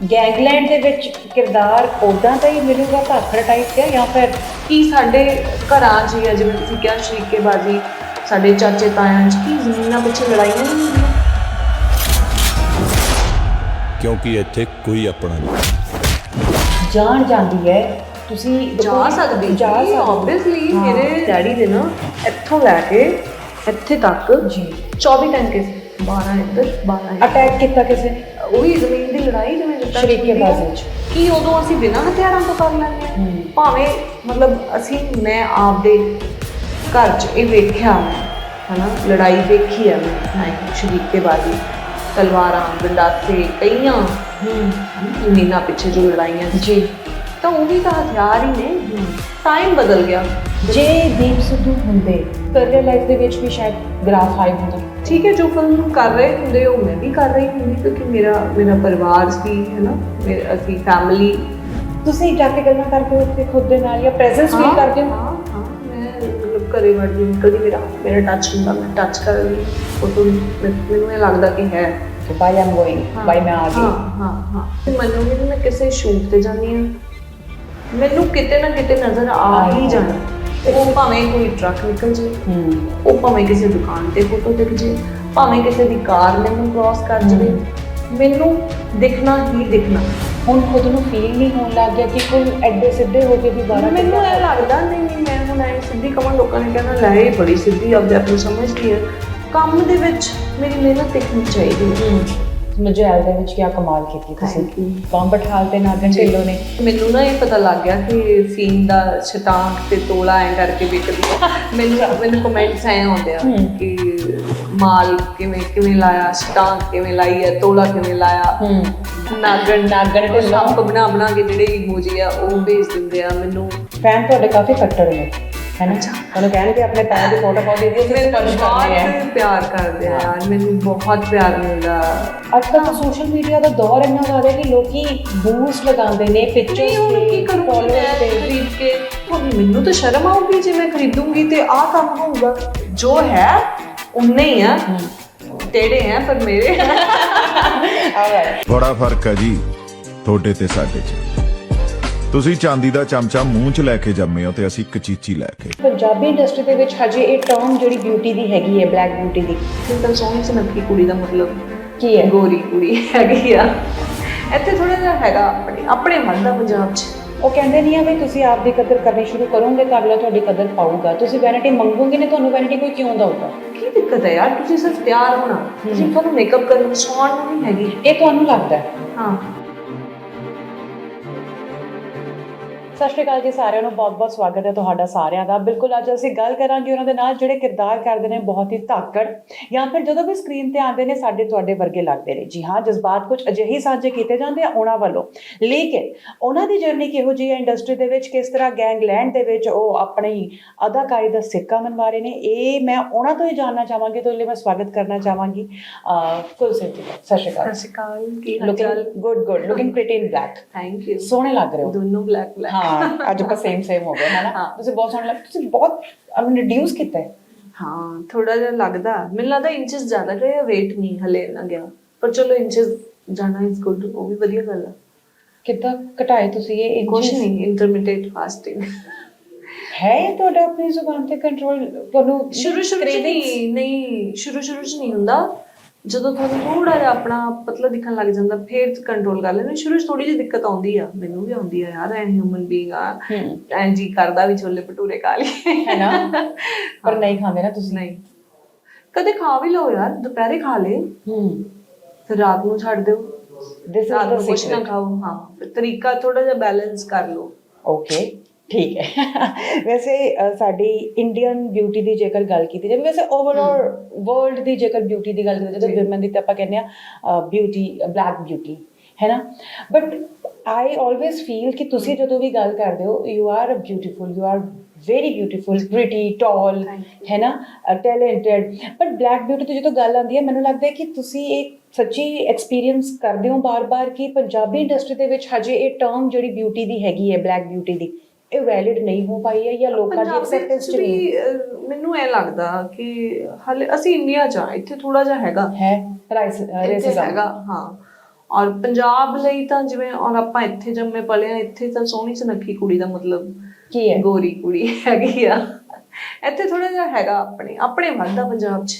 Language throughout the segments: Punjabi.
ਗੈਂਗਲੈਂਡ ਦੇ ਵਿੱਚ ਕਿਰਦਾਰ ਉਦਾਂ ਦਾ ਹੀ ਮਿਲੂਗਾ ਭਾਖੜ ਟਾਈਪ ਦਾ ਜਾਂ ਫਿਰ ਕੀ ਸਾਡੇ ਘਰਾਂ 'ਚ ਜਾਂ ਜਿਵੇਂ ਤੁਸੀਂ ਕਿਹਾ ਸ਼ਰੀਕੇਬਾਜ਼ੀ ਸਾਡੇ ਚਾਚੇ ਤਾਇਆਂ 'ਚ ਕੀ ਜ਼ਮੀਨਾਂ ਪਿੱਛੇ ਲੜਾਈਆਂ ਨਹੀਂ ਹੁੰਦੀਆਂ ਕਿਉਂਕਿ ਇੱਥੇ ਕੋਈ ਆਪਣਾ ਨਹੀਂ ਜਾਣ ਜਾਂਦੀ ਹੈ ਤੁਸੀਂ ਜਾ ਸਕਦੀ ਜਾ ਸਕਦੀ ਆਬਵੀਅਸਲੀ। ਮੇਰੇ ਡੈਡੀ ਦੇ ਨਾ ਇੱਥੋਂ ਲੈ ਕੇ ਇੱਥੇ ਤੱਕ ਜੀ 24 ਟੈਂਕੇ ਸੀ 12 ਇੱਧਰ 12 ਇੱਧਰ। ਅਟੈਕ ਕੀਤਾ ਕਿਸੇ ਨੇ ਉਹੀ ਜ਼ਮੀਨ ਦੀ ਲੜਾਈ ਜਿਵੇਂ ਜਿੱਦਾਂ ਸ਼ਰੀਕੇਬਾਜ਼ੀ। 'ਚ। ਕੀ ਉਦੋਂ ਅਸੀਂ ਬਿਨਾਂ ਹਥਿਆਰਾਂ ਤੋਂ ਕਰ ਲੈਂਦੇ ਹਾਂ ਹੂੰ। ਭਾਵੇਂ ਮਤਲਬ ਅਸੀਂ ਮੈਂ ਆਪਦੇ ਘਰ 'ਚ ਇਹ ਵੇਖਿਆ ਮੈਂ ਹਨਾ ਲੜਾਈ ਵੇਖੀ ਆ ਮੈਂ ਸ਼ਰੀਕੇਬਾਜ਼ੀ ਤਲਵਾਰਾਂ ਗੰਡਾਸੇ ਕਈਆਂ ਹੂੰ ਜ਼ਮੀਨਾਂ ਪਿੱਛੇ ਜੋ ਲੜਾਈਆਂ ਸੀ ਜੀ ਤਾਂ ਉਹ ਵੀ ਤਾਂ ਹਥਿਆਰ ਹੀ ਨੇ। ਟਾਈਮ ਬਦਲ ਗਿਆ। ਜੇ ਦੀਪ ਸਿੱਧੂ ਹੁੰਦੇ ਕਰੀਅਰ ਲਾਈਫ ਦੇ ਵਿੱਚ ਵੀ ਸ਼ਾਇਦ ਗ੍ਰਾਫ ਹਾਈ ਹੁੰਦਾ। ਠੀਕ ਹੈ ਜੋ ਫਿਲਮ ਕਰ ਰਹੇ ਹੁੰਦੇ ਉਹ ਮੈਂ ਵੀ ਕਰ ਰਹੀ ਹੁੰਦੀ ਕਿਉਂਕਿ ਮੇਰਾ ਮੇਰਾ ਪਰਿਵਾਰ ਸੀ ਹੈ ਨਾ ਮੇਰਾ- ਅਸੀਂ ਫੈਮਿਲੀ ਤੁਸੀਂ ਜਾ ਕੇ ਗੱਲਾਂ ਕਰਦੇ ਹੋ ਤੇ ਖੁਦ ਦੇ ਨਾਲ ਜਾਂ ਪ੍ਰੈਜ਼ੈਂਸ ਫੀਲ ਕਰਦੇ ਹੋ? ਹਾਂ ਹਾਂ। ਮੈਂ ਮਤਲਬ ਘਰੇ ਵੜਦੀ ਹਾਂ, ਕਦੀ ਮੇਰਾ ਮੇਰਾ ਟੱਚ ਹੁੰਦਾ ਮੈਂ ਟੱਚ ਕਰ ਲਈ ਫੋਟੋ ਮੈਨੂੰ ਇਹ ਲੱਗਦਾ ਕਿ ਹੈ। ਕਿ ਬਾਈ ਆਮ ਗੋਇੰਗ ਬਾਈ ਮੈਂ ਆ ਹਾਂ ਗਈ। ਹਾਂ ਹਾਂ ਤੇ ਮੈਨੂੰ ਵੀ ਮੈਂ ਕਿਸੇ ਸ਼ੂਟ ਤੇ ਜਾਂਦੀ ਹਾਂ। ਮੈਨੂੰ ਕਿਤੇ ਨਾ ਕਿਤੇ ਨਜ਼ਰ ਆ ਹੀ ਜਾਣਾ। ਉਹ ਭਾਵੇਂ ਕੋਈ ਟਰੱਕ ਨਿਕਲ ਜੇ ਉਹ ਭਾਵੇਂ ਕਿਸੇ ਦੁਕਾਨ ਤੇ ਫੋਟੋ ਦਿਖ ਜੇ ਭਾਵੇਂ ਕਿਸੇ ਦੀ ਕਾਰ ਮੈਨੂੰ ਕ੍ਰਾਸ ਕਰ ਜਵੇ ਮੈਨੂੰ ਦਿਖਣਾ ਹੀ ਦਿਖਣਾ। ਹੁਣ ਖੁਦ ਨੂੰ ਫੀਲ ਨਹੀਂ ਹੋਣ ਲੱਗ ਗਿਆ ਕਿ ਕੋਈ ਐਡੇ ਸਿੱਧੇ ਹੋ ਕੇ ਵੀ ਬਾਰਾਂ ਮੈਨੂੰ ਇਹ ਲੱਗਦਾ ਨਹੀਂ ਨਹੀਂ ਮੈਂ ਹੁਣ ਐ ਸਿੱਧੀ ਕਮਾਂ ਲੋਕਾਂ ਨੇ ਕਹਿਣਾ ਲੈ ਇਹ ਬੜੀ ਸਿੱਧੀ ਆਪਦੇ ਆਪ ਨੂੰ ਸਮਝਦੀ ਹੈ ਕੰਮ ਦੇ ਵਿੱਚ ਮੇਰੀ ਮਿਹਨਤ ਦਿਖਣੀ ਚਾਹੀਦੀ ਹੈ। ਮਜੈਲ ਦੇ ਵਿੱਚ ਕੀ ਕਮਾਲ ਕੀਤੀ ਤੁਸੀਂ. ਬੰਬ ਠਾਲ ਤੇ ਨਾਗਨ ਢਿੱਲੋਂ ਨੇ। ਮੈਨੂੰ ਨਾ ਇਹ ਪਤਾ ਲੱਗ ਗਿਆ ਕਿ ਫੀਨ ਦਾ ਛਟਾਂਕ ਤੇ ਤੋਲਾ ਐ ਕਰਕੇ ਵਿਕਦੀ ਹੈ ਮੈਨੂੰ ਮੈਨੂੰ ਕਮੈਂਟਸ ਐ ਆਉਂਦੇ ਆ। ਕਿ ਮਾਲ ਕਿਵੇਂ ਕਿਵੇਂ ਲਾਇਆ ਛਟਾਂਕ ਕਿਵੇਂ ਲਾਈ ਹੈ ਤੋਲਾ ਕਿਵੇਂ ਲਾਇਆ। ਹੂੰ। ਨਾਗਣ ਨਾਗਣ ਢਿੱਲੋਂ। ਸੱਪ ਬਣਾ ਬਣਾ ਕੇ ਜਿਹੜੇ ਇਮੋਜੀ ਆ ਉਹ ਭੇਜ ਦਿੰਦੇ ਆ ਮੈਨੂੰ। ਫੈਨ ਤੁਹਾਡੇ ਕਾਫੀ ਕੱਟੜ ਨੇ। ਹੈ ਨਾ? ਤੁਹਾਨੂੰ ਕਹਿਣਗੇ ਆਪਣੇ ਪੈਰ ਦੀ ਫੋਟੋ ਪਾ ਦੇ ਦਿਓ ਮੈਨੂੰ ਸਪੰਜ ਕਰਨੀ ਹੈ। ਬਹੁਤ ਪਿਆਰ ਕਰਦੇ ਆ ਯਾਰ ਮੈਨੂੰ ਬਹੁਤ ਪਿਆਰ ਮਿਲਦਾ ਅੱਜ ਤਾਂ ਸੋਸ਼ਲ ਮੀਡੀਆ ਦਾ ਦੌਰ ਇੰਨਾ ਜ਼ਿਆਦਾ ਹੈ ਕਿ ਲੋਕੀ ਬੂਸਟ ਲਗਾਉਂਦੇ ਨੇ ਪਿਕਚਰਸ ਹੁਣ ਕੀ ਤੇ ਕਰੂੰਗੀ ਮੈਂ ਤੇ। ਖਰੀਦ ਕੇ? ਹੁਣ ਮੈਨੂੰ ਤਾਂ ਸ਼ਰਮ ਆਊਗੀ ਜੇ ਮੈਂ ਖਰੀਦੂੰਗੀ ਤੇ ਆਹ ਕੰਮ ਹੋਊਗਾ। ਜੋ ਹੈ ਉਨੇ ਹੀ ਆ। ਟੇੜੇ ਆ ਪਰ ਮੇਰੇ ਬੜਾ ਫ਼ਰਕ ਹੈ ਜੀ ਤੁਹਾਡੇ ਤੇ ਸਾਡੇ 'ਚ। ਤੁਸੀਂ ਚਾਂਦੀ ਦਾ ਚਮਚਾ ਮੂੰਹ 'ਚ ਲੈ ਕੇ ਜੰਮੇ ਹੋ ਤੇ ਅਸੀਂ ਕਚੀਚੀ ਲੈ ਕੇ। ਪੰਜਾਬੀ ਇੰਡਸਟਰੀ ਦੇ ਵਿੱਚ ਹਜੇ ਇਹ ਟਰਮ ਜਿਹੜੀ ਬਿਊਟੀ ਦੀ ਹੈਗੀ ਹੈ ਬਲੈਕ ਬਿਊਟੀ ਦੀ। ਸਿੰਪਲ ਸੋਹਣੀ ਸੁਨੱਖੀ ਕੁੜੀ ਦਾ ਮਤਲਬ। ਕੀ ਹੈ? ਗੋਰੀ ਕੁੜੀ ਹੈਗੀ ਆ। ਇੱਥੇ ਥੋੜਾ ਜਿਹਾ ਹੈਗਾ ਆਪਣੇ ਆਪਣੇ ਵੱਲ ਦਾ ਪੰਜਾਬ 'ਚ। ਉਹ ਕਹਿੰਦੇ ਨਹੀਂ ਆ ਵੀ ਤੁਸੀਂ ਆਪ ਦੀ ਕਦਰ ਕਰਨੀ ਸ਼ੁਰੂ ਕਰੋਗੇ ਤਾਂ ਅਗਲਾ ਤੁਹਾਡੀ ਕਦਰ ਪਾਊਗਾ। ਤੁਸੀਂ ਵੈਨਿਟੀ ਮੰਗੋਗੇ ਨੇ ਤੁਹਾਨੂੰ ਵੈਨਿਟੀ ਕੋਈ ਕਿਉਂ ਦਊਗਾ? ਕੀ ਦਿੱਕਤ ਹੈ ਯਾਰ? ਤੁਸੀਂ ਸਿਰਫ ਤਿਆਰ ਹੋਣਾ। ਤੁਸੀਂ ਤੁਹਾਨੂੰ ਮੇਕਅਪ ਕਰਨ ਨੂੰ ਸੌਣ ਨਹੀਂ ਹੈਗੀ। ਇਹ ਤੁਹਾਨੂੰ ਲੱਗਦਾ ਹੈ। ਹਾਂ। ਸਤਿ ਸ਼੍ਰੀ ਅਕਾਲ ਜੀ ਸਾਰਿਆਂ ਨੂੰ ਬਹੁਤ-ਬਹੁਤ ਸਵਾਗਤ ਹੈ ਤੁਹਾਡਾ ਸਾਰਿਆਂ ਦਾ। ਬਿਲਕੁਲ ਅੱਜ ਅਸੀਂ ਗੱਲ ਕਰਾਂਗੇ ਉਹਨਾਂ ਦੇ ਨਾਲ ਜਿਹੜੇ ਕਿਰਦਾਰ ਕਰਦੇ ਨੇ ਬਹੁਤ ਹੀ ਧਾਕੜ ਜਾਂ ਫਿਰ ਜਦੋਂ ਵੀ ਸਕਰੀਨ ਤੇ ਆਉਂਦੇ ਨੇ ਸਾਡੇ ਤੁਹਾਡੇ ਵਰਗੇ ਲੱਗਦੇ ਨੇ। ਜੀ ਹਾਂ ਜਜ਼ਬਾਤ ਕੁਝ ਅਜਿਹੇ ਸਾਂਝੇ ਕੀਤੇ ਜਾਂਦੇ ਆ ਉਹਨਾਂ ਵੱਲੋਂ। ਲੇਕਿਨ ਉਹਨਾਂ ਦੀ ਜਰਨੀ ਕਿਹੋ ਜਿਹੀ ਹੈ? ਇੰਡਸਟਰੀ ਦੇ ਵਿੱਚ ਕਿਸ ਤਰ੍ਹਾਂ ਗੈਂਗਲੈਂਡ ਦੇ ਵਿੱਚ ਉਹ ਆਪਣੀ ਅਦਾਕਾਰੀ ਦਾ ਸਿੱਕਾ ਮਨਵਾ ਰਹੇ ਨੇ? ਇਹ ਮੈਂ ਉਹਨਾਂ ਤੋਂ ਹੀ ਜਾਣਨਾ ਚਾਹਾਂਗੀ ਤੋਂ ਲਈ ਮੈਂ ਸਵਾਗਤ ਕਰਨਾ ਚਾਹਾਂਗੀ। ਕੁਲਸਿਤ ਜੀ। ਸਤਿ ਸ਼੍ਰੀ ਅਕਾਲ। ਸਤਿ ਸ਼੍ਰੀ ਅਕਾਲ ਕੀ ਹਾਲ ਚਾਲ? Good good looking pretty in black thank you ਸੋਹਣੇ ਲੱਗ ਰਹੇ ਹੋ। ਦੋਨੋਂ ਬਲੈਕ ਬਲੈਕ ਹਾਂ ਅੱਜ ਆਪਾਂ ਸੇਮ ਸੇਮ ਹੋ ਗਏ ਹੈ ਨਾ ਹਾਂ। ਤੁਸੀਂ ਬਹੁਤ ਸੋਹਣੇ ਲੱਗ ਤੁਸੀਂ ਬਹੁਤ ਅਮ ਰਿਡਿਊਸ ਕੀਤਾ ਹੈ ਹਾਂ ਥੋੜਾ ਜਿਹਾ ਲੱਗਦਾ ਮੈਨੂੰ ਲੱਗਦਾ ਇੰਚਸ ਜ਼ਿਆਦਾ ਗਏ ਆ weight ਨਹੀਂ ਹਲੇ ਨਾ ਗਿਆ ਪਰ ਚਲੋ ਇੰਚਸ ਜਾਣਾ ਇਜ਼ ਗੁੱਡ ਉਹ ਵੀ ਵਧੀਆ ਗੱਲ ਆ ਕਿੱਦਾਂ ਘਟਾਏ ਤੁਸੀਂ ਇਹ ਕੁਛ inches? ਨਹੀਂ ਇੰਟਰਮੀਡੀਏਟ ਫਾਸਟਿੰਗ ਹੈ ਇਹ ਤੁਹਾਡਾ ਆਪਣੀ ਜ਼ੁਬਾਨ ਤੇ ਕੰਟਰੋਲ ਤੁਹਾਨੂੰ ਸ਼ੁਰੂ ਸ਼ੁਰੂ ਚ ਨਹੀਂ ਨਹੀਂ ਸ਼ੁਰੂ ਸ਼ੁਰੂ ਚ ਨਹੀਂ ਹੁੰਦਾ ਜਦੋਂ ਤੁਹਾਨੂੰ ਥੋੜਾ ਜਿਹਾ ਆਪਣਾ ਪਤਲਾ ਦਿਖਣ ਲੱਗ ਜਾਂਦਾ ਫਿਰ ਕੰਟਰੋਲ ਕਰ ਲੈਂਦੇ ਸ਼ੁਰੂ ਚ ਥੋੜੀ ਜਿਹੀ ਦਿੱਕਤ ਆਉਂਦੀ ਆ। ਮੈਨੂੰ ਵੀ ਆਉਂਦੀ ਆ ਯਾਰ ਐ ਹਿਊਮਨ ਬੀਇੰਗ ਆ। ਐਂ ਜੀ ਕਰਦਾ ਵੀ ਛੋਲੇ ਭਟੂਰੇ ਖਾ ਲਈਏ। ਹੈ ਨਾ? ਪਰ ਨਹੀਂ ਖਾਂਦੇ ਨਾ ਤੁਸੀਂ। ਨਹੀਂ। ਕਦੇ ਖਾ ਵੀ ਲਓ ਯਾਰ ਦੁਪਹਿਰੇ ਖਾ ਲੇ ਹੂੰ। ਫਿਰ ਰਾਤ ਨੂੰ ਛੱਡ ਦਿਓ। ਦਿਸ ਇਜ਼ ਦ ਨਾ ਸੀਕ੍ਰੇਟ ਖਾਓ। ਹਾਂ। ਤਰੀਕਾ ਥੋੜਾ ਜਿਹਾ ਬੈਲੈਂਸ ਕਰ ਲਓ। ਓਕੇ ਠੀਕ ਹੈ। ਵੈਸੇ ਅ, ਸਾਡੀ ਇੰਡੀਅਨ ਬਿਊਟੀ ਦੀ ਜੇਕਰ ਗੱਲ ਕੀਤੀ ਜਾਵੇ ਵੈਸੇ ਓਵਰਆਲ ਵਰਲਡ ਦੀ ਜੇਕਰ ਬਿਊਟੀ ਦੀ ਗੱਲ ਕੀਤੀ ਜਾਵੇ ਵਿਮਨ ਦੀ ਤਾਂ ਆਪਾਂ ਕਹਿੰਦੇ ਆ ਬਿਊਟੀ ਬਲੈਕ ਬਿਊਟੀ ਹੈ ਨਾ? ਬਟ ਆਈ ਆਲਵੇਸ ਫੀਲ ਕਿ ਤੁਸੀਂ ਜਦੋਂ ਵੀ ਗੱਲ ਕਰਦੇ ਹੋ you are a beautiful you are very beautiful pretty tall Thank ਹੈ ਨਾ? ਟੈਲੈਂਟਡ ਬਟ ਬਲੈਕ ਬਿਊਟੀ ਤੋਂ ਜਦੋਂ ਗੱਲ ਆਉਂਦੀ ਹੈ ਮੈਨੂੰ ਲੱਗਦਾ ਹੈ ਕਿ ਤੁਸੀਂ ਇੱਕ ਸੱਚੀ ਐਕਸਪੀਰੀਅੰਸ ਕਰਦੇ ਹੋ ਬਾਰ-ਬਾਰ ਕਿ ਪੰਜਾਬੀ ਇੰਡਸਟਰੀ ਦੇ ਵਿੱਚ ਹਜੇ ਇਹ ਟਰਮ ਜਿਹੜੀ ਬਿਊਟੀ ਦੀ ਹੈਗੀ ਹੈ ਬਲੈਕ ਬਿਊਟੀ ਦੀ ਇਹ ਵੈਲਿਡ ਨਹੀਂ ਹੋ ਪਾਈ ਹੈ ਜਾਂ ਲੋਕਾਂ ਦੀ ਐਕਸੈਪਟੈਂਸ ਨਹੀਂ? ਮੈਨੂੰ ਐ ਲੱਗਦਾ ਕਿ ਹਲੇ ਅਸੀਂ ਇੰਡੀਆ ਚ ਆ ਇੱਥੇ ਥੋੜਾ ਜਿਹਾ ਹੈਗਾ। ਹੈ ਰੇਸਿਜ਼ਮ ਹੈਗਾ ਹਾਂ। ਔਰ ਪੰਜਾਬ ਲਈ ਤਾਂ ਜਿਵੇਂ ਔਰ ਆਪਾਂ ਇੱਥੇ ਜੰਮੇ ਪਲੇ ਆ ਇੱਥੇ ਤਾਂ ਸੋਹਣੀ ਸੁਨੱਖੀ ਕੁੜੀ ਦਾ ਮਤਲਬ ਕੀ ਹੈ? ਗੋਰੀ ਕੁੜੀ ਹੈਗੀ ਆ। ਇੱਥੇ ਥੋੜਾ ਜਿਹਾ ਹੈਗਾ ਆਪਣੇ ਆਪਣੇ ਵੱਧਦਾ ਪੰਜਾਬ 'ਚ।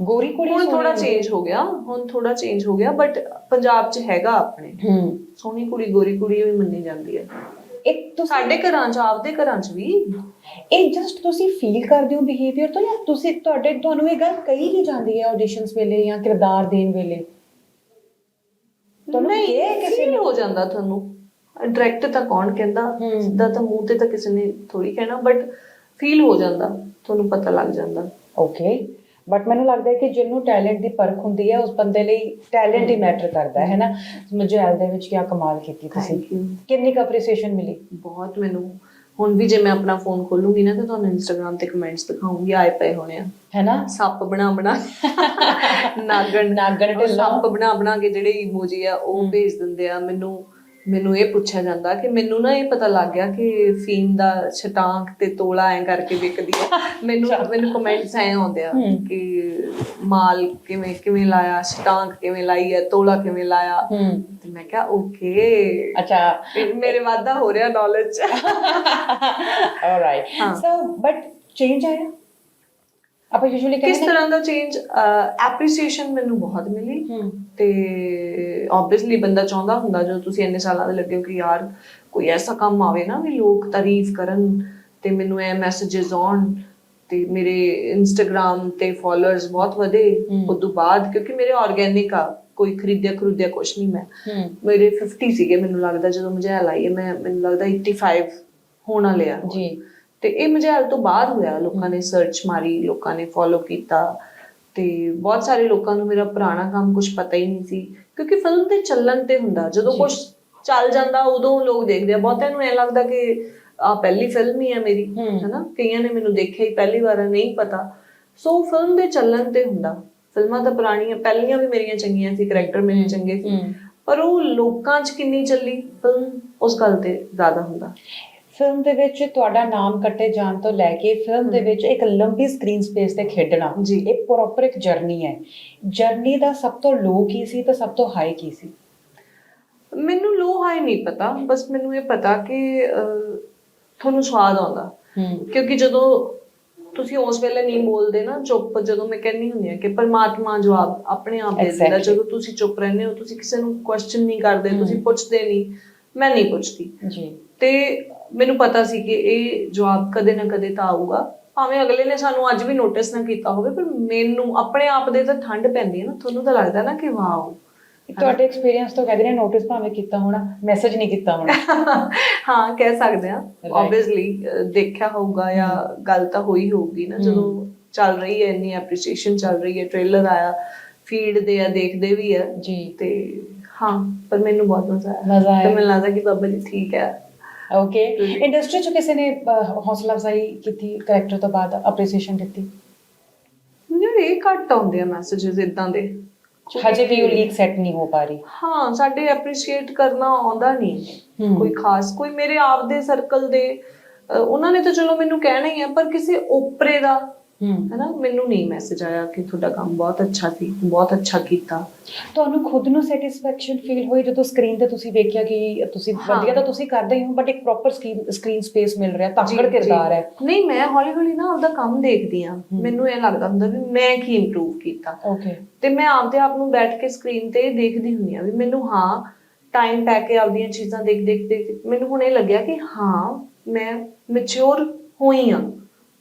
ਗੋਰੀ ਕੁੜੀ ਹੁਣ ਥੋੜਾ। ਚੇਂਜ ਹੋ। ਗਿਆ ਹੁਣ ਥੋੜਾ ਚੇਂਜ ਹੋ ਗਿਆ ਬਟ ਪੰਜਾਬ 'ਚ ਹੈਗਾ ਆਪਣੇ। ਹੂੰ। ਸੋਹਣੀ ਕੁੜੀ ਗੋਰੀ ਕੁੜੀ ਵੀ ਮੰਨੀ ਜਾਂਦੀ ਹੈ। ਇੱਕ ਤੁਸੀਂ ਸਾਡੇ ਘਰਾਂ 'ਚ ਆਪਦੇ ਘਰਾਂ 'ਚ ਵੀ। ਇਹ ਜਸਟ ਤੁਸੀਂ ਫੀਲ ਕਰਦੇ ਹੋ ਬਿਹੇਵੀਅਰ ਤੋਂ ਜਾਂ ਤੁਸੀਂ ਤੁਹਾਡੇ ਤੁਹਾਨੂੰ ਇਹ ਗੱਲ ਕਹੀ ਨਹੀਂ ਜਾਂਦੀ ਹੈ ਆਡੀਸ਼ਨਸ ਵੇਲੇ ਜਾਂ ਕਿਰਦਾਰ ਦੇਣ ਵੇਲੇ? ਤੁਹਾਨੂੰ ਕਿਹਾ ਕਿਸੇ ਨੇ? ਹੋ ਜਾਂਦਾ ਤੁਹਾਨੂੰ। ਡਾਇਰੈਕਟ ਤਾਂ ਕੌਣ ਕਹਿੰਦਾ। ਸਿੱਧਾ ਤਾਂ ਮੂੰਹ ਤੇ ਤਾਂ ਕਿਸੇ ਨੇ ਥੋੜੀ ਕਹਿਣਾ ਬਟ ਫੀਲ ਹੋ ਜਾਂਦਾ ਤੁਹਾਨੂੰ ਪਤਾ ਲੱਗ ਜਾਂਦਾ। ਓਕੇ ਬਟ ਮੈਨੂੰ ਲੱਗਦਾ ਹੈ ਕਿ ਜਿਹਨੂੰ ਟੈਲੈਂਟ ਦੀ ਪਰਖ ਹੁੰਦੀ ਹੈ ਉਸ ਬੰਦੇ ਲਈ ਟੈਲੈਂਟ ਹੀ ਮੈਟਰ ਕਰਦਾ ਹੈ ਨਾ ਮਜੈਲ ਦੇ ਵਿੱਚ ਕੀ ਕਮਾਲ ਕੀਤੀ ਤੁਸੀਂ. ਕਿੰਨੀ ਕੁ ਅਪਰੀਸੀਏਸ਼ਨ ਮਿਲੀ? ਬਹੁਤ ਮੈਨੂੰ। ਹੁਣ ਵੀ ਜੇ ਮੈਂ ਆਪਣਾ ਫੋਨ ਖੋਲੂੰਗੀ ਨਾ ਤੇ ਤੁਹਾਨੂੰ ਇੰਸਟਾਗ੍ਰam ਤੇ ਕਮੈਂਟਸ ਦਿਖਾਉਂਗੀ ਆਏ ਪਏ ਹੋਣੇ ਆ। ਹੈ ਨਾ ਸੱਪ ਬਣਾ ਬਣਾ ਨਾਗਣ। ਨਾਗਣ ਢਿੱਲੋਂ। ਸੱਪ ਬਣਾ ਬਣਾ ਕੇ ਜਿਹੜੇ ਇਮੋਜੀ ਆ ਉਹ ਭੇਜ ਦਿੰਦੇ ਆ ਮੈਨੂੰ। ਮੈਨੂੰ ਇਹ ਪੁੱਛਿਆ ਜਾਂਦਾ ਕਿ ਮੈਨੂੰ ਨਾ ਇਹ ਪਤਾ ਲੱਗ ਗਿਆ ਕਿ ਫੀਮ ਦਾ ਛਟਾਂਕ ਤੇ ਤੋਲਾ ਐ ਕਰਕੇ ਵਿਕਦੀ ਆ। ਮੈਨੂੰ ਮੈਨੂੰ ਕਮੈਂਟਸ ਐ ਆਉਂਦੇ ਆ ਹੂੰ। ਕਿ ਮਾਲ ਕਿਵੇਂ ਕਿਵੇਂ ਲਾਇਆ ਛਟਾਂਕ ਕਿਵੇਂ ਲਾਈ ਹੈ ਤੋਲਾ ਕਿਵੇਂ ਲਾਇਆ। ਹੂੰ। ਤੇ ਮੈਂ ਕਿਹਾ ਓਕੇ ਅੱਛਾ। ਮੇਰੇ ਵਾਧਾ ਹੋ ਰਿਹਾ ਨੌਲੇਜ ਆਲਰਾਈਟ ਹਾਂ। ਸੋ ਬਟ ਚੇਂਜ ਆਇਆ? ਆਪਾਂ ਯੂਜੂਅਲੀ ਕਿਸ ਤਰ੍ਹਾਂ ਦਾ ਚੇਂਜ ਐਪਰੀਸੀਏਸ਼ਨ ਮੈਨੂੰ ਬਹੁਤ ਮਿਲੀ। ਤੇ ਆਬਵੀਅਸਲੀ ਬੰਦਾ ਚਾਹੁੰਦਾ ਹੁੰਦਾ ਜਦੋਂ ਤੁਸੀਂ ਇੰਨੇ ਸਾਲਾਂ ਦੇ ਲੱਗੇ ਹੋ ਕਿ ਯਾਰ ਕੋਈ ਐਸਾ ਕੰਮ ਆਵੇ ਨਾ ਵੀ ਲੋਕ ਤਾਰੀਫ ਕਰਨ ਤੇ ਮੈਨੂੰ ਇਹ ਮੈਸੇजेस ਆਉਣ ਤੇ ਮੇਰੇ ਇੰਸਟਾਗ੍ਰam ਤੇ ਫਾਲੋਅਰਸ ਬਹੁਤ ਵਧੇ ਹਮ। ਉਦੋਂ ਬਾਅਦ ਕਿਉਂਕਿ ਮੇਰੇ ਆਰਗੈਨਿਕ ਆ ਕੋਈ ਖਰੀਦਿਆ ਖਰੀਦਿਆ ਕੁਛ ਨਹੀਂ ਮੈਂ। ਮੇਰੇ 50 ਸੀਗੇ ਮੈਨੂੰ ਲੱਗਦਾ ਜਦੋਂ ਮਝੈਲ ਆਈ ਹੈ ਮੈਂ ਮੈਨੂੰ ਲੱਗਦਾ 85 ਹੋਣ ਵਾਲੇ ਆ। ਜੀ। ਤੇ ਇਹ ਮਝੈਲ ਤੋਂ ਬਾਅਦ ਹੋਇਆ ਲੋਕਾਂ ਨੇ ਸਰਚ ਮਾਰੀ ਲੋਕਾਂ ਨੇ ਫੋਲੋ ਕੀਤਾ ਤੇ ਬਹੁਤ ਸਾਰੇ ਲੋਕਾਂ ਨੂੰ ਮੇਰਾ ਪੁਰਾਣਾ ਕੰਮ ਕੁਝ ਪਤਾ ਹੀ ਨਹੀਂ ਸੀ ਕਿਉਂਕਿ ਫਿਲਮ ਤੇ ਚੱਲਣ ਤੇ ਹੁੰਦਾ ਜਦੋਂ। ਕੁਝ ਚੱਲ ਜਾਂਦਾ ਉਦੋਂ ਲੋਕ ਦੇਖਦੇ ਆ ਬਹੁਤਿਆਂ ਨੂੰ ਐ ਲੱਗਦਾ ਕਿ ਆ ਪਹਿਲੀ ਫਿਲਮ ਹੀ ਹੈ ਮੇਰੀ। ਹੈਨਾ ਕਈਆਂ ਨੇ ਮੈਨੂੰ ਦੇਖਿਆ ਹੀ ਪਹਿਲੀ ਵਾਰ ਨਹੀਂ ਪਤਾ ਸੋ ਫਿਲਮ ਦੇ ਚੱਲਣ ਤੇ ਹੁੰਦਾ ਫਿਲਮਾਂ ਤਾਂ ਪੁਰਾਣੀਆਂ ਪਹਿਲੀਆਂ ਵੀ ਮੇਰੀਆਂ ਚੰਗੀਆਂ ਸੀ ਕਰੈਕਟਰ ਮੇਰੇ ਚੰਗੇ ਸੀ। ਪਰ ਉਹ ਲੋਕਾਂ 'ਚ ਕਿੰਨੀ ਚੱਲੀ ਫਿਲਮ ਉਸ ਗੱਲ ਤੇ ਜ਼ਿਆਦਾ ਹੁੰਦਾ ਫਿਲਮ ਦੇ ਵਿੱਚ ਤੁਹਾਡਾ ਨਾਮ ਕੱਟੇ ਜਾਣ ਤੋਂ ਲੈ ਕੇ ਫਿਲਮ ਦੇ ਵਿੱਚ ਇੱਕ ਲੰਬੀ ਸਕਰੀਨ ਸਪੇਸ ਤੇ ਖੇਡਣਾ। ਜੀ। ਇਹ ਪ੍ਰੋਪਰ ਇੱਕ ਜਰਨੀ ਹੈ। ਜਰਨੀ ਦਾ ਸਭ ਤੋਂ ਲੋ ਕੀ ਸੀ ਤੇ ਸਭ ਤੋਂ ਹਾਈ ਕੀ ਸੀ? ਮੈਨੂੰ ਲੋ ਹਾਈ ਨਹੀਂ ਪਤਾ। ਬਸ ਮੈਨੂੰ ਇਹ ਪਤਾ ਕਿ ਤੁਹਾਨੂੰ ਸਵਾਦ ਆਉਂਦਾ। ਕਿਉਂਕਿ ਜਦੋਂ ਤੁਸੀਂ ਉਸ ਵੇਲੇ ਨਹੀਂ ਬੋਲਦੇ ਨਾ ਚੁੱਪ ਜਦੋਂ ਮੈਂ ਕਹਿੰਨੀ ਹੁੰਦੀ ਆ ਕਿ ਪਰਮਾਤਮਾ ਜਵਾਬ ਆਪਣੇ ਆਪ ਦੇ ਦਿੰਦਾ. ਜਦੋਂ ਤੁਸੀਂ ਚੁੱਪ ਰਹਿੰਦੇ ਹੋ ਤੁਸੀਂ ਕਿਸੇ ਨੂੰ ਕੁਐਸਚਨ ਨਹੀਂ ਕਰਦੇ। ਤੁਸੀਂ ਪੁੱਛਦੇ ਨਹੀਂ। ਮੈਂ ਨਹੀਂ ਪੁੱਛਦੀ। ਜੀ। ਤੇ ਮੈਨੂੰ ਪਤਾ ਸੀ ਕਿ ਇਹ ਜਵਾਬ ਕਦੇ ਨਾ ਕਦੇ ਤਾਂ ਆਊਗਾ। ਭਾਵੇਂ ਅਗਲੇ ਨੇ ਸਾਨੂੰ ਅੱਜ ਵੀ ਨੋਟਿਸ ਨਾ ਕੀਤਾ ਹੋਵੇ ਪਰ ਮੈਨੂੰ ਆਪਣੇ ਆਪ ਦੇ ਤਾਂ ਠੰਡ ਪੈਂਦੀ ਹੈ ਨਾ ਤੁਹਾਨੂੰ ਤਾਂ ਲੱਗਦਾ ਨਾ ਕਿ ਵਾਓ ਤੁਹਾਡੇ ਐਕਸਪੀਰੀਅੰਸ ਤੋਂ ਕਹਿੰਦੇ ਨੇ ਨੋਟਿਸ ਭਾਵੇਂ ਕੀਤਾ ਹੋਣਾ ਮੈਸੇਜ ਨਹੀਂ ਕੀਤਾ ਹੋਣਾ। ਹਾਂ ਕਹਿ ਸਕਦੇ ਆ. ਆਬਵੀਅਸਲੀ ਦੇਖਿਆ ਹੋਊਗਾ ਜਾਂ ਗੱਲ ਤਾਂ ਹੋਈ ਹੋਊਗੀ ਨਾ ਜਦੋਂ ਚੱਲ ਰਹੀ ਹੈ ਇੰਨੀ ਐਪਰੀਸੀਏਸ਼ਨ ਚੱਲ ਰਹੀ ਹੈ ਟ੍ਰੇਲਰ ਆਇਆ ਫੀਡ ਦੇ ਆ ਦੇਖਦੇ ਵੀ ਆ। ਜੀ। ਤੇ ਹਾਂ ਪਰ ਮੈਨੂੰ ਬਹੁਤ ਮਜ਼ਾ ਆਇਆ। ਤੇ ਮੈਨੂੰ ਲੱਗਦਾ ਕਿ ਬਾਬਾ ਜੀ ਠੀਕ ਹੈ। ਓਕੇ ਇੰਡਸਟਰੀ ਚ ਕਿਸੇ ਨੇ ਹੌਸਲਾ ਅਫਜ਼ਾਈ ਕੀਤੀ ਕੈਰੈਕਟਰ ਤੋਂ ਬਾਅਦ ਅਪਰੀਸੀਏਸ਼ਨ ਦਿੱਤੀ? ਯਾਰ ਇਹ ਘੱਟ ਆਉਂਦੇ ਆ ਮੈਸੇजेस ਇਦਾਂ ਦੇ। ਹਜੇ ਵੀ ਉਹ ਲੀਕ ਸੈੱਟ ਨਹੀਂ ਹੋ ਪਾ ਰਹੀ। ਹਾਂ ਸਾਡੇ ਐਪਰੀਸ਼ੀਏਟ ਕਰਨਾ ਆਉਂਦਾ ਨਹੀਂ। ਕੋਈ ਖਾਸ ਕੋਈ ਮੇਰੇ ਆਪ ਦੇ ਸਰਕਲ ਦੇ ਉਹਨਾਂ ਨੇ ਤਾਂ ਚਲੋ ਮੈਨੂੰ ਕਹਿਣਾ ਹੀ ਹੈ ਪਰ ਕਿਸੇ ਓਪਰੇ ਦਾ ਹੈਨਾ? ਮੈਨੂੰ ਨਹੀਂ ਮੈਸੇਜ ਆਇਆ ਕਿ ਤੁਹਾਡਾ ਕੰਮ ਬਹੁਤ ਅੱਛਾ ਸੀ ਬਹੁਤ ਅੱਛਾ ਕੀਤਾ। ਤੁਹਾਨੂੰ ਖੁਦ ਨੂੰ ਸੈਟੀਸਫੈਕਸ਼ਨ ਫੀਲ ਹੋਈ ਜਦੋਂ ਸਕਰੀਨ ਤੇ ਤੁਸੀਂ ਵੇਖਿਆ ਕਿ ਤੁਸੀਂ। ਵਧੀਆ ਤਾਂ ਤੁਸੀਂ ਕਰਦੇ ਹੀ ਹੋ ਬਟ ਇੱਕ ਪ੍ਰੋਪਰ ਸਕਰੀਨ ਸਪੇਸ ਮਿਲ ਰਿਹਾ ਤਾਕੜ। ਕਿਰਦਾਰ ਹੈ। ਨਹੀਂ ਮੈਂ ਹੌਲੀ ਹੌਲੀ ਨਾ ਆਪਦਾ ਕੰਮ ਦੇਖਦੀ ਆ ਮੈਨੂੰ ਇਹ ਲੱਗਦਾ ਹੁੰਦਾ ਵੀ ਮੈਂ ਕੀ ਇੰਪਰੂਵ ਕੀਤਾ। ਓਕੇ ਤੇ ਮੈਂ ਆਪਦੇ ਆਪ ਨੂੰ ਬੈਠ ਕੇ ਸਕਰੀਨ ਤੇ ਦੇਖਦੀ ਹੁੰਦੀ ਆ ਵੀ ਮੈਨੂੰ ਹਾਂ ਟਾਈਮ ਪੈ ਕੇ ਆਪਦੀਆਂ ਚੀਜ਼ਾਂ ਦੇਖ ਦੇਖ ਦੇਖ ਮੈਨੂੰ ਹੁਣ ਇਹ ਲੱਗਿਆ ਕਿ ਹਾਂ ਮੈਂ ਮੈਚੁਰ ਹੋਈ ਆ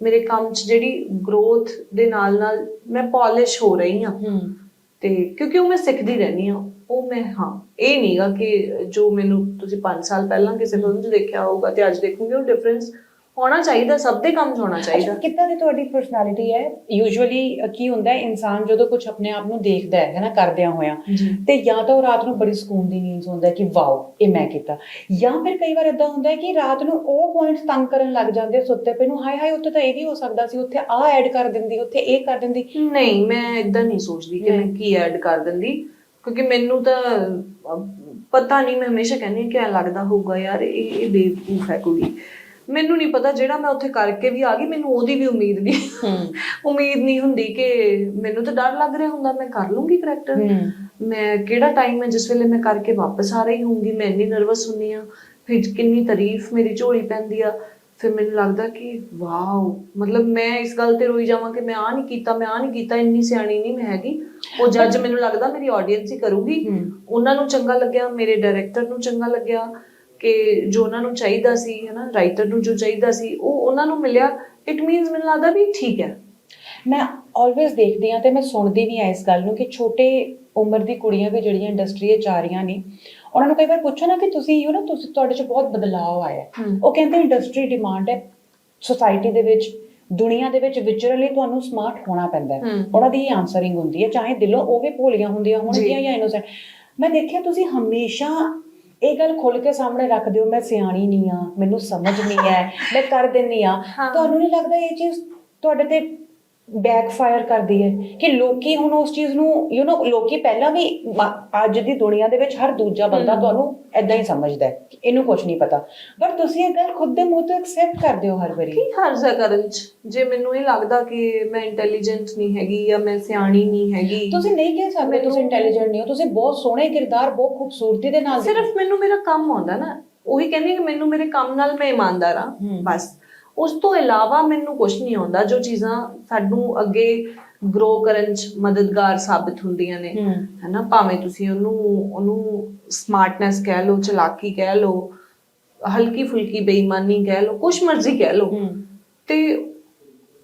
ਮੇਰੇ ਕੰਮ 'ਚ ਜਿਹੜੀ ਗਰੋਥ ਦੇ ਨਾਲ ਨਾਲ ਮੈਂ ਪਾਲਿਸ਼ ਹੋ ਰਹੀ ਹੂੰ। ਤੇ ਕਿਉਂਕਿ ਉਹ ਮੈਂ ਸਿੱਖਦੀ ਰਹਿੰਦੀ ਆ ਉਹ ਮੈਂ ਹਾਂ ਇਹ ਨਹੀਂਗਾ ਕਿ ਜੋ ਮੈਨੂੰ ਤੁਸੀਂ 5 ਸਾਲ ਪਹਿਲਾਂ ਕਿਸੇ ਫਿਲਮ 'ਚ ਦੇਖਿਆ ਹੋਊਗਾ ਤੇ ਅੱਜ ਦੇਖੋਗੇ ਉਹ ਡਿਫਰੈਂਸ ਹੋਣਾ ਚਾਹੀਦਾ ਸਭ ਦੇ ਕੰਮ 'ਚ ਹੋਣਾ ਚਾਹੀਦਾ। ਕਿੱਦਾਂ ਦੀ ਤੁਹਾਡੀ ਪਰਸਨੈਲਿਟੀ ਹੈ? ਯੂਜੂਅਲੀ ਕੀ ਹੁੰਦਾ ਹੈ ਇਨਸਾਨ ਜਦੋਂ ਕੁਝ ਆਪਣੇ ਆਪ ਨੂੰ ਦੇਖਦਾ ਹੈ ਹੈ ਨਾ ਕਰਦਿਆਂ ਹੋਇਆਂ ਤੇ ਜਾਂ ਤਾਂ ਉਹ ਰਾਤ ਨੂੰ ਬੜੀ ਸਕੂਨ ਦੀ ਨੀਂਦ ਸੌਂਦਾ ਹੈ ਕਿ ਵਾਓ ਇਹ ਮੈਂ ਕੀਤਾ। ਜਾਂ ਫਿਰ ਕਈ ਵਾਰ ਇਦਾਂ ਹੁੰਦਾ ਹੈ ਕਿ ਰਾਤ ਨੂੰ ਉਹ ਪੁਆਇੰਟਸ ਤੰਗ ਕਰਨ ਲੱਗ ਜਾਂਦੇ ਆ ਸੁੱਤੇ ਪਏ ਨੂੰ ਹਾਏ ਹਾਏ ਉੱਥੇ ਤਾਂ ਇਹ ਵੀ ਹੋ ਸਕਦਾ ਸੀ ਉੱਥੇ ਆਹ ਐਡ ਕਰ ਦਿੰਦੀ ਉੱਥੇ ਇਹ ਕਰ ਦਿੰਦੀ। ਨਹੀਂ ਮੈਂ ਇਦਾਂ ਨਹੀਂ ਸੋਚਦੀ ਕਿ ਮੈਂ ਕੀ ਐਡ ਕਰ ਦਿੰਦੀ ਕਿਉਂਕਿ ਮੈਨੂੰ ਤਾਂ ਪਤਾ ਨਹੀਂ ਮੈਂ ਹਮੇਸ਼ਾ ਕਹਿੰਦੀ ਕਿ ਐਂ ਲੱਗਦਾ ਹੋਊਗਾ ਯਾਰ ਇਹ ਇਹ ਬੇਵਕੂਫ ਹੈ ਕੁੜੀ। ਮੈਨੂੰ ਨਹੀਂ ਪਤਾ ਜਿਹੜਾ ਮੈਂ ਉੱਥੇ ਕਰਕੇ ਵੀ ਆ ਗਈ ਮੈਨੂੰ ਉਹਦੀ ਵੀ ਉਮੀਦ ਨਹੀਂ। ਉਮੀਦ ਨਹੀਂ ਹੁੰਦੀ ਕਿ ਮੈਨੂੰ ਤਾਂ ਡਰ ਲੱਗ ਰਿਹਾ ਹੁੰਦਾ ਮੈਂ ਕਰ ਲੂੰਗੀ ਕਰੈਕਟਰ। ਮੈਂ ਕਿਹੜਾ ਟਾਈਮ ਹੈ ਜਿਸ ਵੇਲੇ ਮੈਂ ਕਰਕੇ ਵਾਪਸ ਆ ਰਹੀ ਹੋਊਂਗੀ? ਮੈਂ ਇੰਨੀ ਨਰਵਸ ਹੁੰਨੀ ਆ ਫਿਰ ਕਿੰਨੀ ਤਾਰੀਫ ਮੇਰੀ ਝੋਲੀ ਪੈਂਦੀ ਆ। ਫਿਰ ਮੈਨੂੰ ਲੱਗਦਾ ਕਿ ਵਾਓ ਮਤਲਬ ਮੈਂ ਇਸ ਗੱਲ ਤੇ ਰੋਈ ਜਾਵਾਂ ਕਿ ਮੈਂ ਆ ਨਹੀਂ ਕੀਤਾ ਮੈਂ ਆ ਨਹੀਂ ਕੀਤਾ ਇੰਨੀ ਸਿਆਣੀ ਨਹੀਂ ਮੈਂ ਹੈਗੀ। ਉਹ ਜੱਜ ਮੈਨੂੰ ਲੱਗਦਾ ਮੇਰੀ ਆਡੀਅנס ਹੀ ਕਰੂਗੀ। ਉਹਨਾਂ ਨੂੰ ਚੰਗਾ ਲੱਗਿਆ ਮੇਰੇ ਡਾਇਰੈਕਟਰ ਨੂੰ ਚੰਗਾ ਲੱਗਿਆ। ਕਿ ਜੋ ਉਹਨਾਂ ਨੂੰ ਚਾਹੀਦਾ ਸੀ ਹਨਾ ਰਾਈਟਰ ਨੂੰ ਜੋ ਚਾਹੀਦਾ ਸੀ ਉਹ ਉਹਨਾਂ ਨੂੰ ਮਿਲਿਆ ਇਟ ਮੀਨਸ ਮੈਨੂੰ ਲੱਗਦਾ ਵੀ ਠੀਕ ਹੈ ਮੈਂ ਆਲਵੇਜ਼ ਦੇਖਦੀ ਆ ਤੇ ਮੈਂ ਸੁਣਦੀ ਵੀ ਆ ਇਸ ਗੱਲ ਨੂੰ ਕਿ ਛੋਟੇ ਉਮਰ ਦੀ ਕੁੜੀਆਂ ਵੀ ਜਿਹੜੀਆਂ ਇੰਡਸਟਰੀ 'ਚ ਆ ਰਹੀਆਂ ਨੇ ਉਹਨਾਂ ਨੂੰ ਕਈ ਵਾਰ ਪੁੱਛੋ ਨਾ ਕਿ ਤੁਸੀਂ ਯੂ ਨਾ ਤੁਸੀਂ ਤੁਹਾਡੇ 'ਚ ਬਹੁਤ ਬਦਲਾਅ ਆਇਆ ਹੈ। ਉਹ ਕਹਿੰਦੇ ਇੰਡਸਟਰੀ ਡਿਮਾਂਡ ਹੈ ਸੋਸਾਇਟੀ ਦੇ ਵਿੱਚ ਦੁਨੀਆ ਦੇ ਵਿੱਚ ਵਿਚਰਨ ਲਈ ਤੁਹਾਨੂੰ ਸਮਾਰਟ ਹੋਣਾ ਪੈਂਦਾ ਹੈ। ਉਹਨਾਂ ਦੀ ਆਨਸਰਿੰਗ ਹੁੰਦੀ ਹੈ ਚਾਹੇ ਦਿਲੋਂ ਉਹ ਵੀ ਭੋਲੀਆਂ ਹੁੰਦੀਆਂ ਹੋਣਗੀਆਂ। ਜਾਂ ਇਨੋਸੈਂਟ ਮੈਂ ਦੇਖਿਆ ਤੁਸੀਂ ਹਮੇਸ਼ਾ ਇਹ ਗੱਲ ਖੁੱਲ ਕੇ ਸਾਹਮਣੇ ਰੱਖਦੇ ਹੋ ਮੈਂ ਸਿਆਣੀ ਨਹੀਂ ਆ ਮੈਨੂੰ ਸਮਝ ਨਹੀਂ ਹੈ ਮੈਂ ਕਰ ਦਿੰਨੀ ਆ। ਤੁਹਾਨੂੰ ਨਹੀਂ ਲੱਗਦਾ ਇਹ ਚੀਜ਼ ਤੁਹਾਡੇ ਤੇ ਬੈਕਫਾਇਰ ਕਰਦੀ ਹੈ ਕਿ ਲੋਕੀ ਹੁਣ ਉਸ ਚੀਜ਼ ਨੂੰ ਯੂ نو ਲੋਕੀ ਪਹਿਲਾਂ ਵੀ ਮ- ਅੱਜ ਦੀ ਦੁਨੀਆ ਦੇ ਵਿੱਚ ਹਰ ਦੂਜਾ ਬੰਦਾ। ਤੁਹਾਨੂੰ ਐਦਾਂ ਹੀ ਸਮਝਦਾ ਹੈ ਕਿ ਇਹਨੂੰ ਕੁਝ ਨਹੀਂ ਪਤਾ। ਪਰ ਤੁਸੀਂ ਇਹ ਗੱਲ ਖੁਦ ਦੇ ਮੂੰਹ ਤੋਂ ਐਕਸੈਪਟ ਕਰਦੇ ਹੋ ਹਰ ਵਾਰੀ। ਕੀ ਹਰਜ਼ ਕਰਨ ਚ ਜੇ ਮੈਨੂੰ ਇਹ ਲੱਗਦਾ ਕਿ ਮੈਂ ਇੰਟੈਲੀਜੈਂਟ ਨਹੀਂ ਹੈਗੀ ਜਾਂ ਮੈਂ ਸਿਆਣੀ ਨਹੀਂ ਹੈਗੀ। ਤੁਸੀਂ ਨਹੀਂ ਕਹਿ ਸਕਦੇ ਤੁਸੀਂ ਇੰਟੈਲੀਜੈਂਟ ਨਹੀਂ ਹੋ। ਤੁਸੀਂ ਬਹੁਤ ਸੋਹਣੇ ਕਿਰਦਾਰ ਬਹੁਤ ਖੂਬਸੂਰਤੀ ਦੇ ਨਾਲ ਸਿਰਫ ਮੈਨੂੰ ਮੇਰਾ ਕੰਮ ਆਉਂਦਾ ਨਾ। ਉਹੀ ਕਹਿੰਦੀ ਕਿ ਮੈਨੂੰ ਮੇਰੇ ਕੰਮ ਨਾਲ ਮੈਂ ਇਮਾਨਦਾਰ ਆ। ਬਸ। ਉਸ ਤੋਂ ਇਲਾਵਾ ਮੈਨੂੰ ਕੁਝ ਨਹੀਂ ਆਉਂਦਾ ਜੋ ਚੀਜ਼ਾਂ ਸਾਨੂੰ ਅੱਗੇ ਗਰੋ ਕਰਨ ਚ ਮਦਦਗਾਰ ਸਾਬਿਤ ਹੁੰਦੀਆਂ ਨੇ। ਹੈਨਾ ਭਾਵੇਂ ਤੁਸੀਂ ਉਹਨੂੰ ਉਹਨੂੰ ਸਮਾਰਟਨੈਸ ਕਹਿ ਲਓ ਚਲਾਕੀ ਕਹਿ ਲਓ ਹਲਕੀ ਫੁਲਕੀ ਬੇਈਮਾਨੀ ਕਹਿ ਲਓ ਕੁਛ ਮਰਜ਼ੀ ਕਹਿ ਲਓ। ਤੇ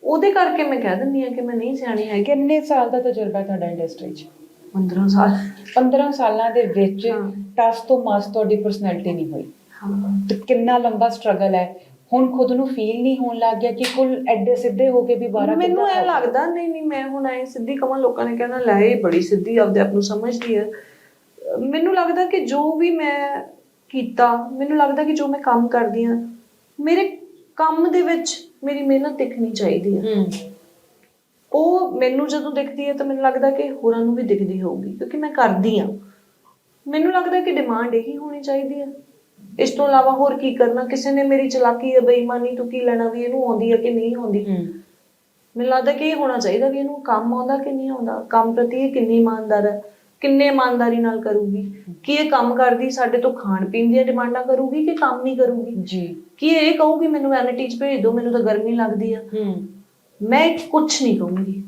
ਉਹਦੇ ਕਰਕੇ ਮੈਂ ਕਹਿ ਦਿੰਦੀ ਆ ਕਿ ਮੈਂ ਨਹੀਂ ਸਿਆਣੀ ਹੈਗੀ। ਕਿੰਨੇ ਸਾਲ ਦਾ ਤਜਰਬਾ ਹੈ ਤੁਹਾਡਾ ਇੰਡਸਟਰੀ 'ਚ? 15 ਸਾਲ। 15 ਸਾਲਾਂ ਦੇ ਵਿੱਚ ਹਾਂ। ਟਸ ਤੋਂ ਮਸ ਤੁਹਾਡੀ ਪਰਸਨੈਲਿਟੀ ਨਹੀਂ ਹੋਈ। ਹਾਂ। ਤੇ ਕਿੰਨਾ ਲੰਬਾ ਸਟਰਗਲ ਹੈ? ਹੁਣ ਖੁਦ ਨੂੰ ਫੀਲ ਨਹੀਂ ਹੋਣ ਲੱਗ ਗਿਆ ਕਿ ਕੁਲ ਐਡੇ ਸਿੱਧੇ ਹੋ ਕੇ ਵੀ ਬਾਰਾ ਮੈਨੂੰ ਇਹ ਲੱਗਦਾ ਨਹੀਂ ਨਹੀਂ ਮੈਂ ਹੁਣ ਐ ਸਿੱਧੀ ਕਵਾਂ ਲੋਕਾਂ ਨੇ ਕਹਿਣਾ ਲੈ ਇਹ ਬੜੀ ਸਿੱਧੀ ਆਪਦੇ ਆਪ ਨੂੰ ਸਮਝਦੀ ਹੈ ਮੈਨੂੰ ਲੱਗਦਾ ਕਿ ਜੋ ਵੀ ਮੈਂ ਕੀਤਾ ਮੈਨੂੰ ਲੱਗਦਾ ਕਿ ਜੋ ਮੈਂ ਕੰਮ ਕਰਦੀ ਆ ਮੇਰੇ ਕੰਮ ਦੇ ਵਿੱਚ ਮੇਰੀ ਮਿਹਨਤ ਦਿਖਣੀ ਚਾਹੀਦੀ ਹੈ ਹੂੰ। ਉਹ ਮੈਨੂੰ ਜਦੋਂ ਦਿਖਦੀ ਹੈ ਤਾਂ ਮੈਨੂੰ ਲੱਗਦਾ ਕਿ ਹੋਰਾਂ ਨੂੰ ਵੀ ਦਿਖਦੀ ਹੋਊਗੀ ਕਿਉਂਕਿ ਮੈਂ ਕਰਦੀ ਆ। ਮੈਨੂੰ ਲੱਗਦਾ ਕਿ ਡਿਮਾਂਡ ਇਹੀ ਹੋਣੀ ਚਾਹੀਦੀ ਹੈ ਇਸ ਤੋਂ ਇਲਾਵਾ ਹੋਰ ਕੀ ਕਰਨਾ? ਕਿਸੇ ਨੇ ਮੇਰੀ ਚਲਾਕੀ ਜਾਂ ਬੇਈਮਾਨੀ ਤੋਂ ਕੀ ਲੈਣਾ ਵੀ ਇਹਨੂੰ ਆਉਂਦੀ ਹੈ ਕਿ ਨਹੀਂ ਆਉਂਦੀ? ਮੈਨੂੰ ਲੱਗਦਾ ਕਿ ਇਹ ਹੋਣਾ ਚਾਹੀਦਾ ਵੀ ਇਹਨੂੰ ਕੰਮ ਆਉਂਦਾ ਕਿ ਨਹੀਂ ਆਉਂਦਾ? ਕੰਮ ਪ੍ਰਤੀ ਇਹ ਕਿੰਨੀ ਇਮਾਨਦਾਰ ਹੈ? ਕਿੰਨੇ ਇਮਾਨਦਾਰੀ ਨਾਲ ਕਰੂਗੀ? ਕੀ ਇਹ ਕੰਮ ਕਰਦੀ ਸਾਡੇ ਤੋਂ ਖਾਣ ਪੀਣ ਦੀਆਂ ਡਿਮਾਂਡਾਂ ਕਰੂਗੀ ਕਿ ਕੰਮ ਨਹੀਂ ਕਰੂਗੀ? ਜੀ। ਕੀ ਇਹ ਕਹੂਗੀ ਮੈਨੂੰ ਵੈਨਿਟੀ 'ਚ ਭੇਜ ਦਿਓ ਮੈਨੂੰ ਤਾਂ ਗਰਮੀ ਲੱਗਦੀ ਆ। ਮੈਂ ਕੁਝ ਨਹੀਂ ਕਹੂੰਗੀ।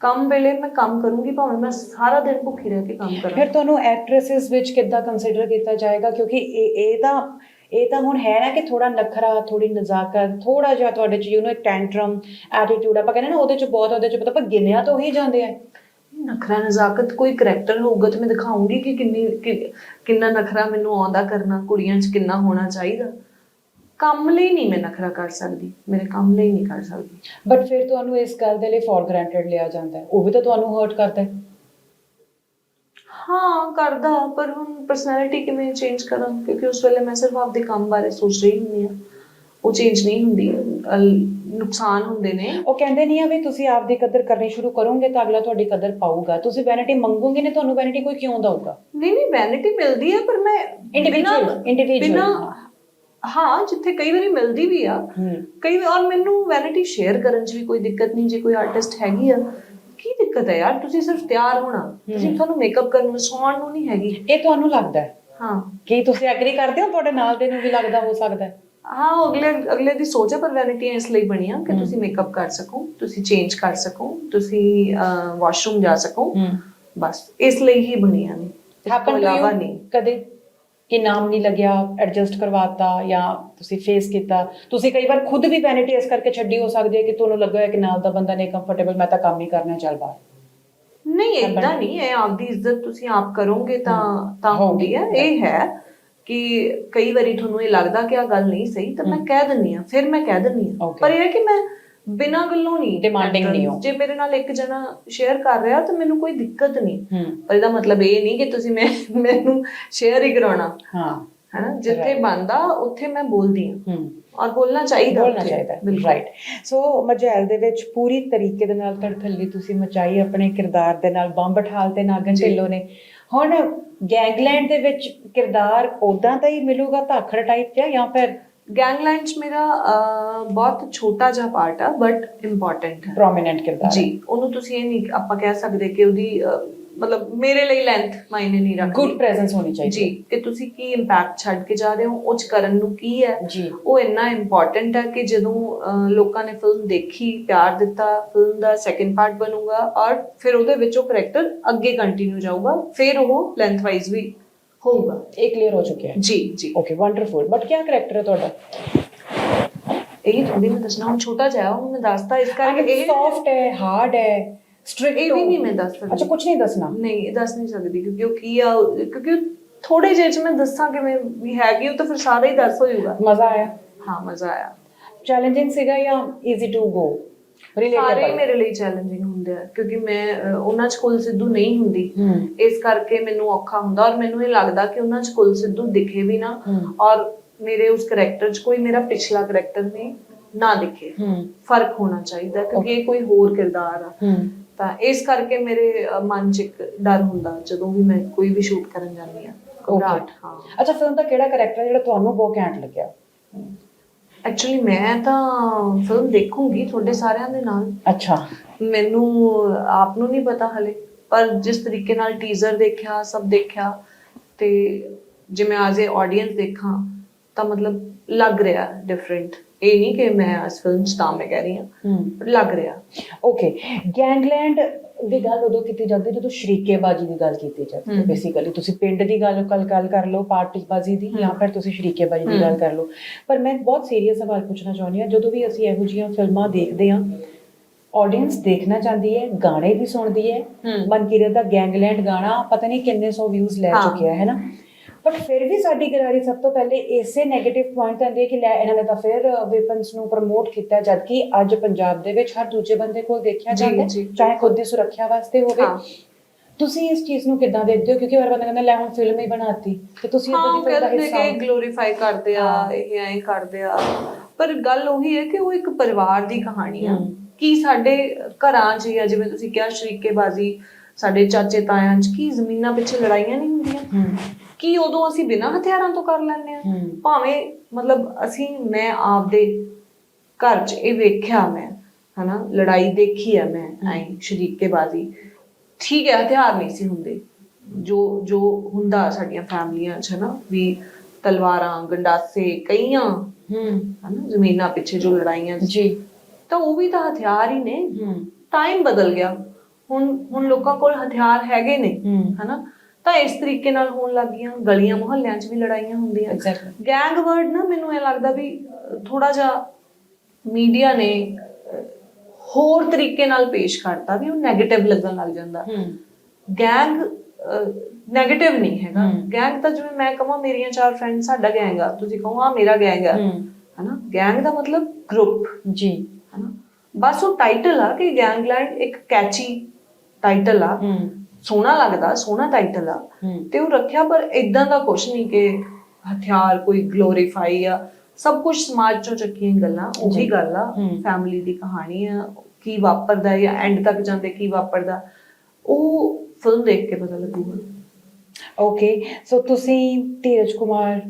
ਕੰਮ ਵੇਲੇ ਮੈਂ ਕੰਮ ਕਰੂੰਗੀ ਭਾਵੇਂ ਮੈਂ ਸਾਰਾ ਦਿਨ ਭੁੱਖੀ ਰਹਿ ਕੇ ਕੰਮ ਕਰਾਂ। ਫਿਰ ਤੁਹਾਨੂੰ ਐਕਟ੍ਰੈਸਸ ਵਿੱਚ ਕਿੱਦਾਂ ਕੰਸੀਡਰ ਕੀਤਾ ਜਾਏਗਾ? ਕਿਉਂਕਿ ਇਹ ਇਹ ਤਾਂ ਇਹ ਤਾਂ ਹੁਣ ਹੈ ਨਾ ਕਿ ਥੋੜਾ ਨਖਰਾ ਥੋੜੀ ਨਜ਼ਾਕਤ ਥੋੜਾ ਜਿਹਾ ਤੁਹਾਡੇ ਚ ਯੂ نو ਟੈਂਟਰਮ ਐਟੀਟਿਊਡ ਆਪਾਂ ਕਹਿੰਦੇ ਨਾ ਉਹਦੇ ਚ ਬਹੁਤ ਉਹਦੇ ਚ ਪਤਾ ਪਰ ਗਿਣਿਆ ਤਾਂ ਉਹੀ ਜਾਂਦੇ ਆ। ਨਖਰਾ ਨਜ਼ਾਕਤ ਕੋਈ ਕਰੈਕਟਰ ਹੋਊਗਾ ਤੇ ਮੈਂ ਦਿਖਾਉਂਗੀ ਕਿ ਕਿੰਨੀ ਕਿੰਨਾ ਨਖਰਾ ਮੈਨੂੰ ਆਉਂਦਾ ਕਰਨਾ ਕੁੜੀਆਂ 'ਚ ਕਿੰਨਾ ਹੋਣਾ ਚਾਹੀਦਾ। ਕੰਮ ਲਈ ਨਹੀਂ ਮੈਂ ਨਖਰਾ ਕਰ ਸਕਦੀ ਮੇਰੇ ਕੰਮ ਲਈ ਨਹੀਂ ਕਰ ਸਕਦੀ। ਬਟ ਫਿਰ ਤੁਹਾਨੂੰ ਇਸ ਗੱਲ ਦੇ ਲਈ ਫॉर ਗ੍ਰਾਂਟਡ ਲਿਆ ਜਾਂਦਾ ਹੈ। ਉਹ ਵੀ ਤਾਂ ਤੁਹਾਨੂੰ ਹਰਟ ਕਰਦਾ ਹੈ। ਹਾਂ ਕਰਦਾ ਪਰ ਹੁਣ ਪਰਸਨੈਲਿਟੀ ਕਿਵੇਂ ਚੇਂਜ ਕਰਾਂ? ਕਿਉਂਕਿ ਉਸ ਵੇਲੇ ਮੈਂ ਸਿਰਫ ਆਪਦੇ ਕੰਮ ਬਾਰੇ ਸੋਚ ਰਹੀ ਹੁੰਦੀ ਆ ਉਹ ਚੇਂਜ ਨਹੀਂ ਹੁੰਦੀ। ਅਲ- ਨੁਕਸਾਨ ਹੁੰਦੇ ਨੇ। ਉਹ ਕਹਿੰਦੇ ਨਹੀਂ ਆ ਵੀ ਤੁਸੀਂ ਆਪਦੀ ਕਦਰ ਕਰਨੀ ਸ਼ੁਰੂ ਕਰੋਗੇ ਤਾਂ ਅਗਲਾ ਤੁਹਾਡੀ ਕਦਰ ਪਾਊਗਾ। ਤੁਸੀਂ ਵੈਨਿਟੀ ਮੰਗੋਗੇ ਨੇ ਤੁਹਾਨੂੰ ਵੈਨਿਟੀ ਕੋਈ ਕਿਉਂ ਦਊਗਾ? ਨਹੀਂ ਨਹੀਂ ਵੈਨਿਟੀ ਮਿਲਦੀ ਹੈ ਪਰ ਮੈਂ ਬਿਨਾਂ- individual, ਬਿਨਾਂ- ਹਾਂ ਜਿੱਥੇ ਕਈ ਵਾਰੀ ਮਿਲਦੀ ਵੀ ਆ। ਕਈ ਵਾਰ ਔਰ ਮੈਨੂੰ ਵੈਨਿਟੀ ਸ਼ੇਅਰ ਕਰਨ 'ਚ ਵੀ ਕੋਈ ਦਿੱਕਤ ਨਹੀਂ ਜੇ ਕੋਈ ਆਰਟਿਸਟ ਹੈਗੀ ਆ। ਕੀ ਦਿੱਕਤ ਹੈ ਯਾਰ? ਤੁਸੀਂ ਸਿਰਫ ਤਿਆਰ ਹੋਣਾ। ਤੁਸੀਂ ਤੁਹਾਨੂੰ ਮੇਕਅਪ ਕਰਨ ਨੂੰ ਸੌਣ ਨੂੰ ਨਹੀਂ ਹੈਗੀ। ਇਹ ਤੁਹਾਨੂੰ ਲੱਗਦਾ ਹੈ? ਹਾਂ। ਕੀ ਤੁਸੀਂ ਐਗਰੀ ਕਰਦੇ ਹੋ? ਤੁਹਾਡੇ ਨਾਲ ਦੇ ਨੂੰ ਵੀ ਲੱਗਦਾ ਹੋ ਸਕਦਾ ਹੈ? ਹਾਂ ਅਗਲੇ ਅਗਲੇ ਦੀ ਸੋਚ ਹੈ ਪਰ ਵੈਨਿਟੀ ਇਸ ਲਈ ਬਣੀ ਆ ਕਿ ਤੁਸੀਂ ਮੇਕਅਪ ਕਰ ਸਕੋ ਤੁਸੀਂ ਚੇਂਜ ਕਰ ਸਕੋ ਤੁਸੀਂ ਵਾਸ਼ਰੂਮ ਜਾ ਸਕੋ। ਬਸ ਇਸ ਲਈ ਹੀ ਬਣੀਆਂ ਨੇ। ਹੈਪਨ ਇਲਾਵਾ ਨਹੀਂ। ਕਦੇ ਕਿ ਨਾਮ ਨਹੀਂ ਲੱਗਿਆ ਐਡਜਸਟ ਕਰਵਾਤਾ ਜਾਂ ਤੁਸੀਂ ਫੇਸ ਕੀਤਾ। ਤੁਸੀਂ ਕਈ ਵਾਰ ਖੁਦ ਵੀ ਵੈਨਿਟੀ ਇਸ ਕਰਕੇ ਛੱਡੀ ਹੋ ਸਕਦੀ ਹੈ ਕਿ ਤੁਹਾਨੂੰ ਲੱਗਾ ਹੈ ਕਿ ਨਾਲ ਦਾ ਬੰਦਾ ਨਹੀਂ ਕੰਫਰਟੇਬਲ ਮੈਂ ਤਾਂ ਕੰਮ ਹੀ ਕਰਨਾ ਚੱਲ ਬਾਹਰ। ਨਹੀਂ ਏਦਾਂ ਨਹੀਂ ਇਹ ਆਪਦੀ ਇੱਜ਼ਤ ਤੁਸੀਂ ਆਪ ਕਰੋਗੇ ਤਾਂ ਤਾਂ ਹੁੰਦੀ ਹੈ। ਇਹ ਹੈ ਕਿ ਕਈ ਵਾਰੀ ਤੁਹਾਨੂੰ ਇਹ ਲੱਗਦਾ ਕਿ ਆ ਗੱਲ ਨਹੀਂ ਸਹੀ ਤਾਂ ਮੈਂ ਕਹਿ ਦਿੰਨੀ ਆ ਫਿਰ ਮੈਂ ਕਹਿ ਦਿੰਨੀ ਆ. ਪਰ ਇਹ ਹੈ ਕਿ ਮੈਂ ਬਿਨਾਂ ਗੱਲੋਂ ਨਹੀਂ Demanding ਨਹੀਂ ਹੋ। ਜੇ ਮੇਰੇ ਨਾਲ ਇੱਕ ਜਣਾ ਸ਼ੇਅਰ ਕਰ ਰਿਹਾ ਤਾਂ ਮੈਨੂੰ ਕੋਈ ਦਿੱਕਤ ਨਹੀਂ। ਪਰ ਇਹਦਾ ਮਤਲਬ ਇਹ ਨਹੀਂ ਕਿ ਤੁਸੀਂ ਮੈਂ ਮੈਨੂੰ ਸ਼ੇਅਰ ਹੀ ਕਰਾਉਣਾ। ਹਾਂ। ਹੈਨਾ? ਜਿੱਥੇ ਬੰਦਾ ਉੱਥੇ ਮੈਂ ਬੋਲਦੀ ਹਾਂ। ਹੂੰ। ਔਰ ਬੋਲਣਾ ਚਾਹੀਦਾ ਬੋਲਣਾ ਉੱਥੇ। ਚਾਹੀਦਾ। ਬਿਲਕੁਲ। ਰਾਈਟ ਸੋ ਮਜੈਲ ਦੇ ਵਿੱਚ ਪੂਰੀ ਤਰੀਕੇ ਦੇ ਨਾਲ ਤੜਥੱਲੀ ਤੁਸੀਂ ਮਚਾਈ ਆਪਣੇ ਕਿਰਦਾਰ ਦੇ ਨਾਲ। ਬੰਬ ਠਾਲ ਤੇ ਨਾਗਨ ਢਿੱਲੋਂ ਨੇ। ਹੁਣ ਗੈਂਗਲੈਂਡ ਦੇ ਵਿੱਚ ਕਿਰਦਾਰ ਉਦਾਂ ਤਾਂ ਹੀ ਮਿਲੂਗਾ ਧਾਖੜ ਟਾਈਪ ਜਿਹਾ ਜਾਂ ਫਿਰ ਮੇਰਾ ਅਹ, ਬਹੁਤ ਛੋਟਾ ਜਿਹਾ ਪਾਰਟ ਆ ਬਟ ਇੰਪੋਰਟੈਂਟ ਹੈ। ਪ੍ਰੋਮਿਨੈਂਟ ਕਿਰਦਾਰ ਜੀ ਉਹਨੂੰ ਤੁਸੀਂ ਇਹ ਨਹੀਂ ਆਪਾਂ ਕਹਿ ਸਕਦੇ ਕਿ ਉਹਦੀ ਮਤਲਬ ਮੇਰੇ ਲਈ ਲੈਂਥ ਮਾਇਨੇ ਨਹੀਂ ਰੱਖਦੀ। ਗੁੱਡ ਪ੍ਰੈਜ਼ੈਂਸ ਹੋਣੀ ਚਾਹੀਦੀ। ਜੀ ਕਿ ਤੁਸੀਂ ਕੀ ਇੰਪੈਕਟ ਛੱਡ ਕੇ ਜਾ ਰਹੇ ਹੋ ਉਹ 'ਚ ਕਰਨ ਨੂੰ ਕੀ ਹੈ? ਉਹ ਇੰਨਾ ਇੰਪੋਰਟੈਂਟ ਹੈ ਕਿ ਜਦੋਂ ਲੋਕਾਂ ਨੇ ਫਿਲਮ ਦੇਖੀ ਪਿਆਰ ਦਿੱਤਾ ਫਿਲਮ ਦਾ ਸੈਕੰਡ ਪਾਰਟ ਬਣੂਗਾ ਔਰ ਫਿਰ ਉਹਦੇ ਵਿੱਚ ਉਹ ਕਰੈਕਟਰ ਅੱਗੇ ਕੰਟੀਨਿਊ ਜਾਊਗਾ ਫਿਰ ਉਹ ਲੈਂਥ ਵਾਈਜ਼ ਵੀ ਹੋਊਗਾ ਇਹ ਕਲੀਅਰ ਹੋ ਚੁੱਕਿਆ ਹੈ ਜੀ ਜੀ ਓਕੇ ਵੰਡਰਫੁਲ ਬਟ ਕੀ ਕਰੈਕਟਰ ਹੈ ਤੁਹਾਡਾ? ਇਹ ਥੋੜੀ ਮੈਂ ਦੱਸਣਾ ਹੁਣ ਛੋਟਾ ਜਿਹਾ ਹੈ, ਉਹ ਮੈਂ ਦੱਸਦਾ ਇਸ ਕਰਕੇ ਇਹ ਸੌਫਟ ਹੈ ਹਾਰਡ ਹੈ ਸਟ੍ਰਿਕਟ ਇਹ ਵੀ ਨਹੀਂ ਮੈਂ ਦੱਸ ਸਕਦੀ ਅੱਛਾ ਕੁਝ ਨਹੀਂ ਦੱਸਣਾ ਨਹੀਂ ਇਹ ਦੱਸ ਨਹੀਂ ਸਕਦੀ ਕਿਉਂਕਿ ਉਹ ਕੀ ਆ ਉਹ- ਕਿਉਂਕਿ ਥੋੜੇ ਜਿਹੇ ਚ ਮੈਂ ਦੱਸਾਂ ਕਿ ਮੈਂ ਵੀ ਹੈਗੀ ਉਹ ਤਾਂ ਫਿਰ ਸਾਰਾ ਹੀ ਦੱਸ ਹੋ ਜਾਊਗਾ ਮਜ਼ਾ ਆਇਆ ਹਾਂ ਮਜ਼ਾ ਆਇਆ ਚੈਲੰਜਿੰਗ ਸੀਗਾ ਜਾਂ ਈਜ਼ੀ ਟੂ ਗੋ ਸਾਰੇ ਹੀ ਰਿਲੇਟੇਬਲ ਮੇਰੇ ਲਈ ਚੈਲੰਜਿੰਗ ਹੁੰਦੇ ਆ ਕਿਉਂਕਿ ਮੈਂ ਉਹਨਾਂ ਚ ਕੁਲ ਸਿੱਧੂ ਨਹੀਂ ਹੁੰਦੀ। ਇਸ ਕਰਕੇ ਮੈਨੂੰ ਔਖਾ ਹੁੰਦਾ ਔਰ ਮੈਨੂੰ ਇਹ ਲੱਗਦਾ ਕਿ ਉਹਨਾਂ ਚ ਕੁਲ ਸਿੱਧੂ ਦਿਖੇ ਵੀ ਨਾ। ਔਰ ਮੇਰੇ ਉਸ ਕਰੈਕਟਰ ਚ ਕੋਈ ਮੇਰਾ ਪਿਛਲਾ ਕਰੈਕਟਰ ਨਹੀਂ ਨਾ ਦਿਖੇ। ਫ਼ਰਕ ਹੋਣਾ ਚਾਹੀਦਾ ਕਿਉਂਕਿ ਇਹ ਕੋਈ ਹੋਰ ਕਿਰਦਾਰ ਆ। ਤਾਂ ਇਸ ਕਰਕੇ ਮੇਰੇ ਮਨ ਚ ਇੱਕ ਡਰ ਹੁੰਦਾ ਜਦੋਂ ਵੀ ਮੈਂ ਕੋਈ ਵੀ ਸ਼ੂਟ ਕਰਨ ਜਾਂਦੀ ਆ। ਘਬਰਾਹਟ ਹਾਂ। ਅੱਛਾ ਫਿਲਮ ਦਾ ਕਿਹੜਾ ਕਰੈਕਟਰ ਜਿਹੜਾ ਤੁਹਾਨੂੰ ਬਹੁਤ ਘੈਂਟ ਲੱਗਿਆ? ਐਕਚੁਅਲੀ ਮੈਂ ਤਾਂ ਫਿਲਮ ਦੇਖੂੰਗੀ ਤੁਹਾਡੇ ਸਾਰਿਆਂ ਦੇ ਨਾਲ। ਅੱਛਾ। ਮੈਨੂੰ ਆਪ ਨੂੰ ਨਹੀਂ ਪਤਾ ਹਲੇ ਪਰ ਜਿਸ ਤਰੀਕੇ ਨਾਲ ਟੀਜ਼ਰ ਦੇਖਿਆ ਸਭ ਦੇਖਿਆ ਤੇ ਜੇ ਮੈਂ ਐਜ਼ ਅ ਆਡੀਅנס ਦੇਖਾਂ ਤਾਂ ਮਤਲਬ ਲੱਗ ਰਿਹਾ ਡਿਫਰੈਂਟ ਇਹ ਨਹੀਂ ਕਿ ਮੈਂ ਇਸ ਫਿਲਮ ਚ ਤਾਂ ਮੈਂ ਕਹਿ ਰਹੀ ਹਾਂ ਹੂੰ ਪਰ ਲੱਗ ਰਿਹਾ ਓਕੇ ਗੈਂਗਲੈਂਡ ਦੀ ਗੱਲ ਉਦੋਂ ਕੀਤੀ ਜਾਂਦੀ ਹੈ ਜਦੋਂ ਸ਼ਰੀਕੇਬਾਜ਼ੀ ਦੀ ਗੱਲ ਕੀਤੀ ਜਾਂਦੀ ਹੈ ਹਮ। ਬੇਸਿਕਲੀ ਤੁਸੀਂ ਪਿੰਡ ਦੀ ਗੱਲ ਕੱਲ ਗੱਲ ਕਰ ਲਓ ਪਾਰਟੀਬਾਜ਼ੀ ਦੀ ਜਾਂ ਫਿਰ ਤੁਸੀਂ ਸ਼ਰੀਕੇਬਾਜ਼ੀ ਦੀ ਗੱਲ ਕਰ ਲਓ ਪਰ ਮੈਂ ਬਹੁਤ ਸੀਰੀਅਸ ਸਵਾਲ ਪੁੱਛਣਾ ਚਾਹੁੰਦੀ ਹਾਂ ਜਦੋਂ ਵੀ ਅਸੀਂ ਇਹੋ ਜਿਹੀਆਂ ਫਿਲਮਾਂ ਦੇਖਦੇ ਹਾਂ ਆਡੀਅנס ਦੇਖਣਾ ਚਾਹੁੰਦੀ ਹੈ ਗਾਣੇ ਵੀ ਸੁਣਦੀ ਹੈ ਹਮ। ਮਨਕੀਰਤ ਦਾ ਗੈਂਗਲੈਂਡ ਗਾਣਾ ਪਤਾ ਨਹੀਂ ਕਿੰਨੇ ਸੌ ਵਿਊਜ਼ ਲੈ ਹਾਂ। ਚੁੱਕਿਆ ਹੈ ਨਾ ਬਟ ਫਿਰ ਵੀ ਸਾਡੀ ਗਰਾਰੀ ਸਭ ਤੋਂ ਪਹਿਲੇ ਇਸੇ 네ਗੇਟਿਵ ਪੁਆਇੰਟ ਹੈ ਕਿ ਲੈ ਇਹਨਾਂ ਨੇ ਤਾਂ ਫਿਰ ਵੈਪਨਸ ਨੂੰ ਪ੍ਰਮੋਟ ਕੀਤਾ ਜਦਕਿ ਅੱਜ ਪੰਜਾਬ ਦੇ ਵਿੱਚ ਹਰ ਦੂਜੇ ਬੰਦੇ ਕੋਲ ਦੇਖਿਆ ਜਾਂਦਾ। ਚਾਹੇ ਖੁਦ ਦੀ ਸੁਰੱਖਿਆ ਵਾਸਤੇ ਹੋਵੇ। ਤੁਸੀਂ ਇਸ ਚੀਜ਼ ਨੂੰ ਕਿੱਦਾਂ ਦੇਖਦੇ ਹੋ ਕਿਉਂਕਿ ਹਰ ਬੰਦਾ ਕਹਿੰਦਾ ਲੈ ਹੁਣ ਫਿਲਮ ਹੀ ਬਣਾਤੀ ਤੇ ਤੁਸੀਂ ਉਹ ਦੀ ਫਿਲਮ ਦਾ ਕਹਿੰਦੇ ਹਿੱਸਾ ਕਿ। ਗਲੋਰੀਫਾਈ ਕਰਦੇ ਆ। ਇਹ ਐਂ ਕਰਦੇ ਆ ਪਰ ਗੱਲ ਉਹੀ ਹੈ ਕਿ ਉਹ ਇੱਕ ਪਰਿਵਾਰ ਦੀ ਕਹਾਣੀ ਆ। ਕੀ ਸਾਡੇ ਘਰਾਂ 'ਚ ਜਾਂ ਜਿਵੇਂ ਤੁਸੀਂ ਕਿਹਾ ਸ਼ਰੀਕੇਬਾਜ਼ੀ ਸਾਡੇ ਚਾਚੇ ਤਾਇਆਂ 'ਚ ਕੀ ਜ਼ਮੀਨਾਂ ਪਿੱਛੇ ਲੜਾਈਆਂ ਨਹੀਂ ਹੁੰਦੀਆਂ ਕੀ ਉਦੋਂ ਅਸੀਂ ਬਿਨਾਂ ਹਥਿਆਰਾਂ ਤੋਂ ਕਰ ਲੈਂਦੇ ਆ ਭਾਵੇਂ ਮਤਲਬ ਅਸੀਂ ਮੈਂ ਆਪਦੇ ਘਰ 'ਚ ਇਹ ਵੇਖਿਆ ਮੈਂ ਹਨਾ ਲੜਾਈ ਦੇਖੀ ਆ ਮੈਂ ਐਂ ਸ਼ਰੀਕੇਬਾਜ਼ੀ। ਠੀਕ ਹੈ ਹਥਿਆਰ ਨਹੀਂ ਸੀ ਹੁੰਦੇ। ਜੋ ਜੋ ਹੁੰਦਾ ਸਾਡੀਆਂ ਫੈਮਲੀਆਂ 'ਚ ਹਨਾ ਵੀ ਤਲਵਾਰਾਂ ਗੰਡਾਸੇ ਕਈਆਂ ਹੂੰ। ਹਨਾ ਜ਼ਮੀਨਾਂ ਪਿੱਛੇ ਜੋ ਲੜਾਈਆਂ ਜੀ। ਤਾਂ ਉਹ ਵੀ ਤਾਂ ਹਥਿਆਰ ਹੀ ਨੇ। ਹੂੰ। ਟਾਈਮ ਬਦਲ ਗਿਆ। ਹੁਣ ਹੁਣ ਲੋਕਾਂ ਕੋਲ ਹਥਿਆਰ ਹੈਗੇ ਨੇ ਹਨਾ। ਤਾਂ ਇਸ ਤਰੀਕੇ ਨਾਲ ਹੋਣ ਲੱਗ ਗਈਆਂ ਗਲੀਆਂ ਮੁਹੱਲਿਆਂ 'ਚ ਵੀ ਲੜਾਈਆਂ ਹੁੰਦੀਆਂ। ਐਗਜ਼ੈਕਟਲੀ ਗੈਂਗ ਵਰਡ ਨਾ ਮੈਨੂੰ ਇਹ ਲੱਗਦਾ ਵੀ ਥੋੜਾ ਜਿਹਾ ਮੀਡੀਆ ਨੇ ਹੋਰ ਤਰੀਕੇ ਨਾਲ ਪੇਸ਼ ਕਰਤਾ ਵੀ ਉਹ 네ਗੇਟਿਵ ਲੱਗਣ ਲੱਗ ਜਾਂਦਾ। ਗੈਂਗ 네ਗੇਟਿਵ ਨਹੀਂ ਹੈਗਾ। ਗੈਂਗ ਤਾਂ ਜਿਵੇਂ ਮੈਂ ਕਹਾਂ ਮੇਰੀਆਂ ਚਾਰ ਫਰੈਂਡ ਸਾਡਾ ਗੈਂਗ ਆ। ਤੁਸੀਂ ਕਹੋ ਆ ਮੇਰਾ ਗੈਂਗ ਆ। ਹਨਾ? ਗੈਂਗ ਦਾ ਮਤਲਬ ਗਰੁੱਪ ਜੀ। ਹਨਾ? ਬਸ ਉਹ ਟਾਈਟਲ ਆ ਕਿ ਗੈਂਗਲੈਂਡ ਇੱਕ ਕੈਚੀ ਟਾਈਟਲ ਆ। ਸੋਹਣਾ ਲੱਗਦਾ ਸੋਹਣਾ ਟਾਈਟਲ ਆ। ਤੇ ਉਹ ਰੱਖਿਆ ਪਰ ਇਦਾਂ ਦਾ ਕੁਝ ਨਹੀਂ ਕਿ ਹਥਿਆਰ ਕੋਈ ਗਲੋਰੀਫਾਈ ਆ। ਸਭ ਕੁਝ ਸਮਾਜ ਚੋਂ ਚੱਕੀਆਂ ਗੱਲਾਂ ਉਹੀ। ਗੱਲ ਆ। ਫੈਮਿਲੀ ਦੀ ਕਹਾਣੀ ਆ ਕੀ ਵਾਪਰਦਾ ਜਾਂ ਐਂਡ ਤੱਕ ਜਾਂਦੇ ਕੀ ਵਾਪਰਦਾ। ਉਹ ਫਿਲਮ ਦੇਖ ਕੇ ਪਤਾ ਲੱਗੂਗਾ। ਓਕੇ ਸੋ ਤੁਸੀਂ ਧੀਰਜ ਕੁਮਾਰ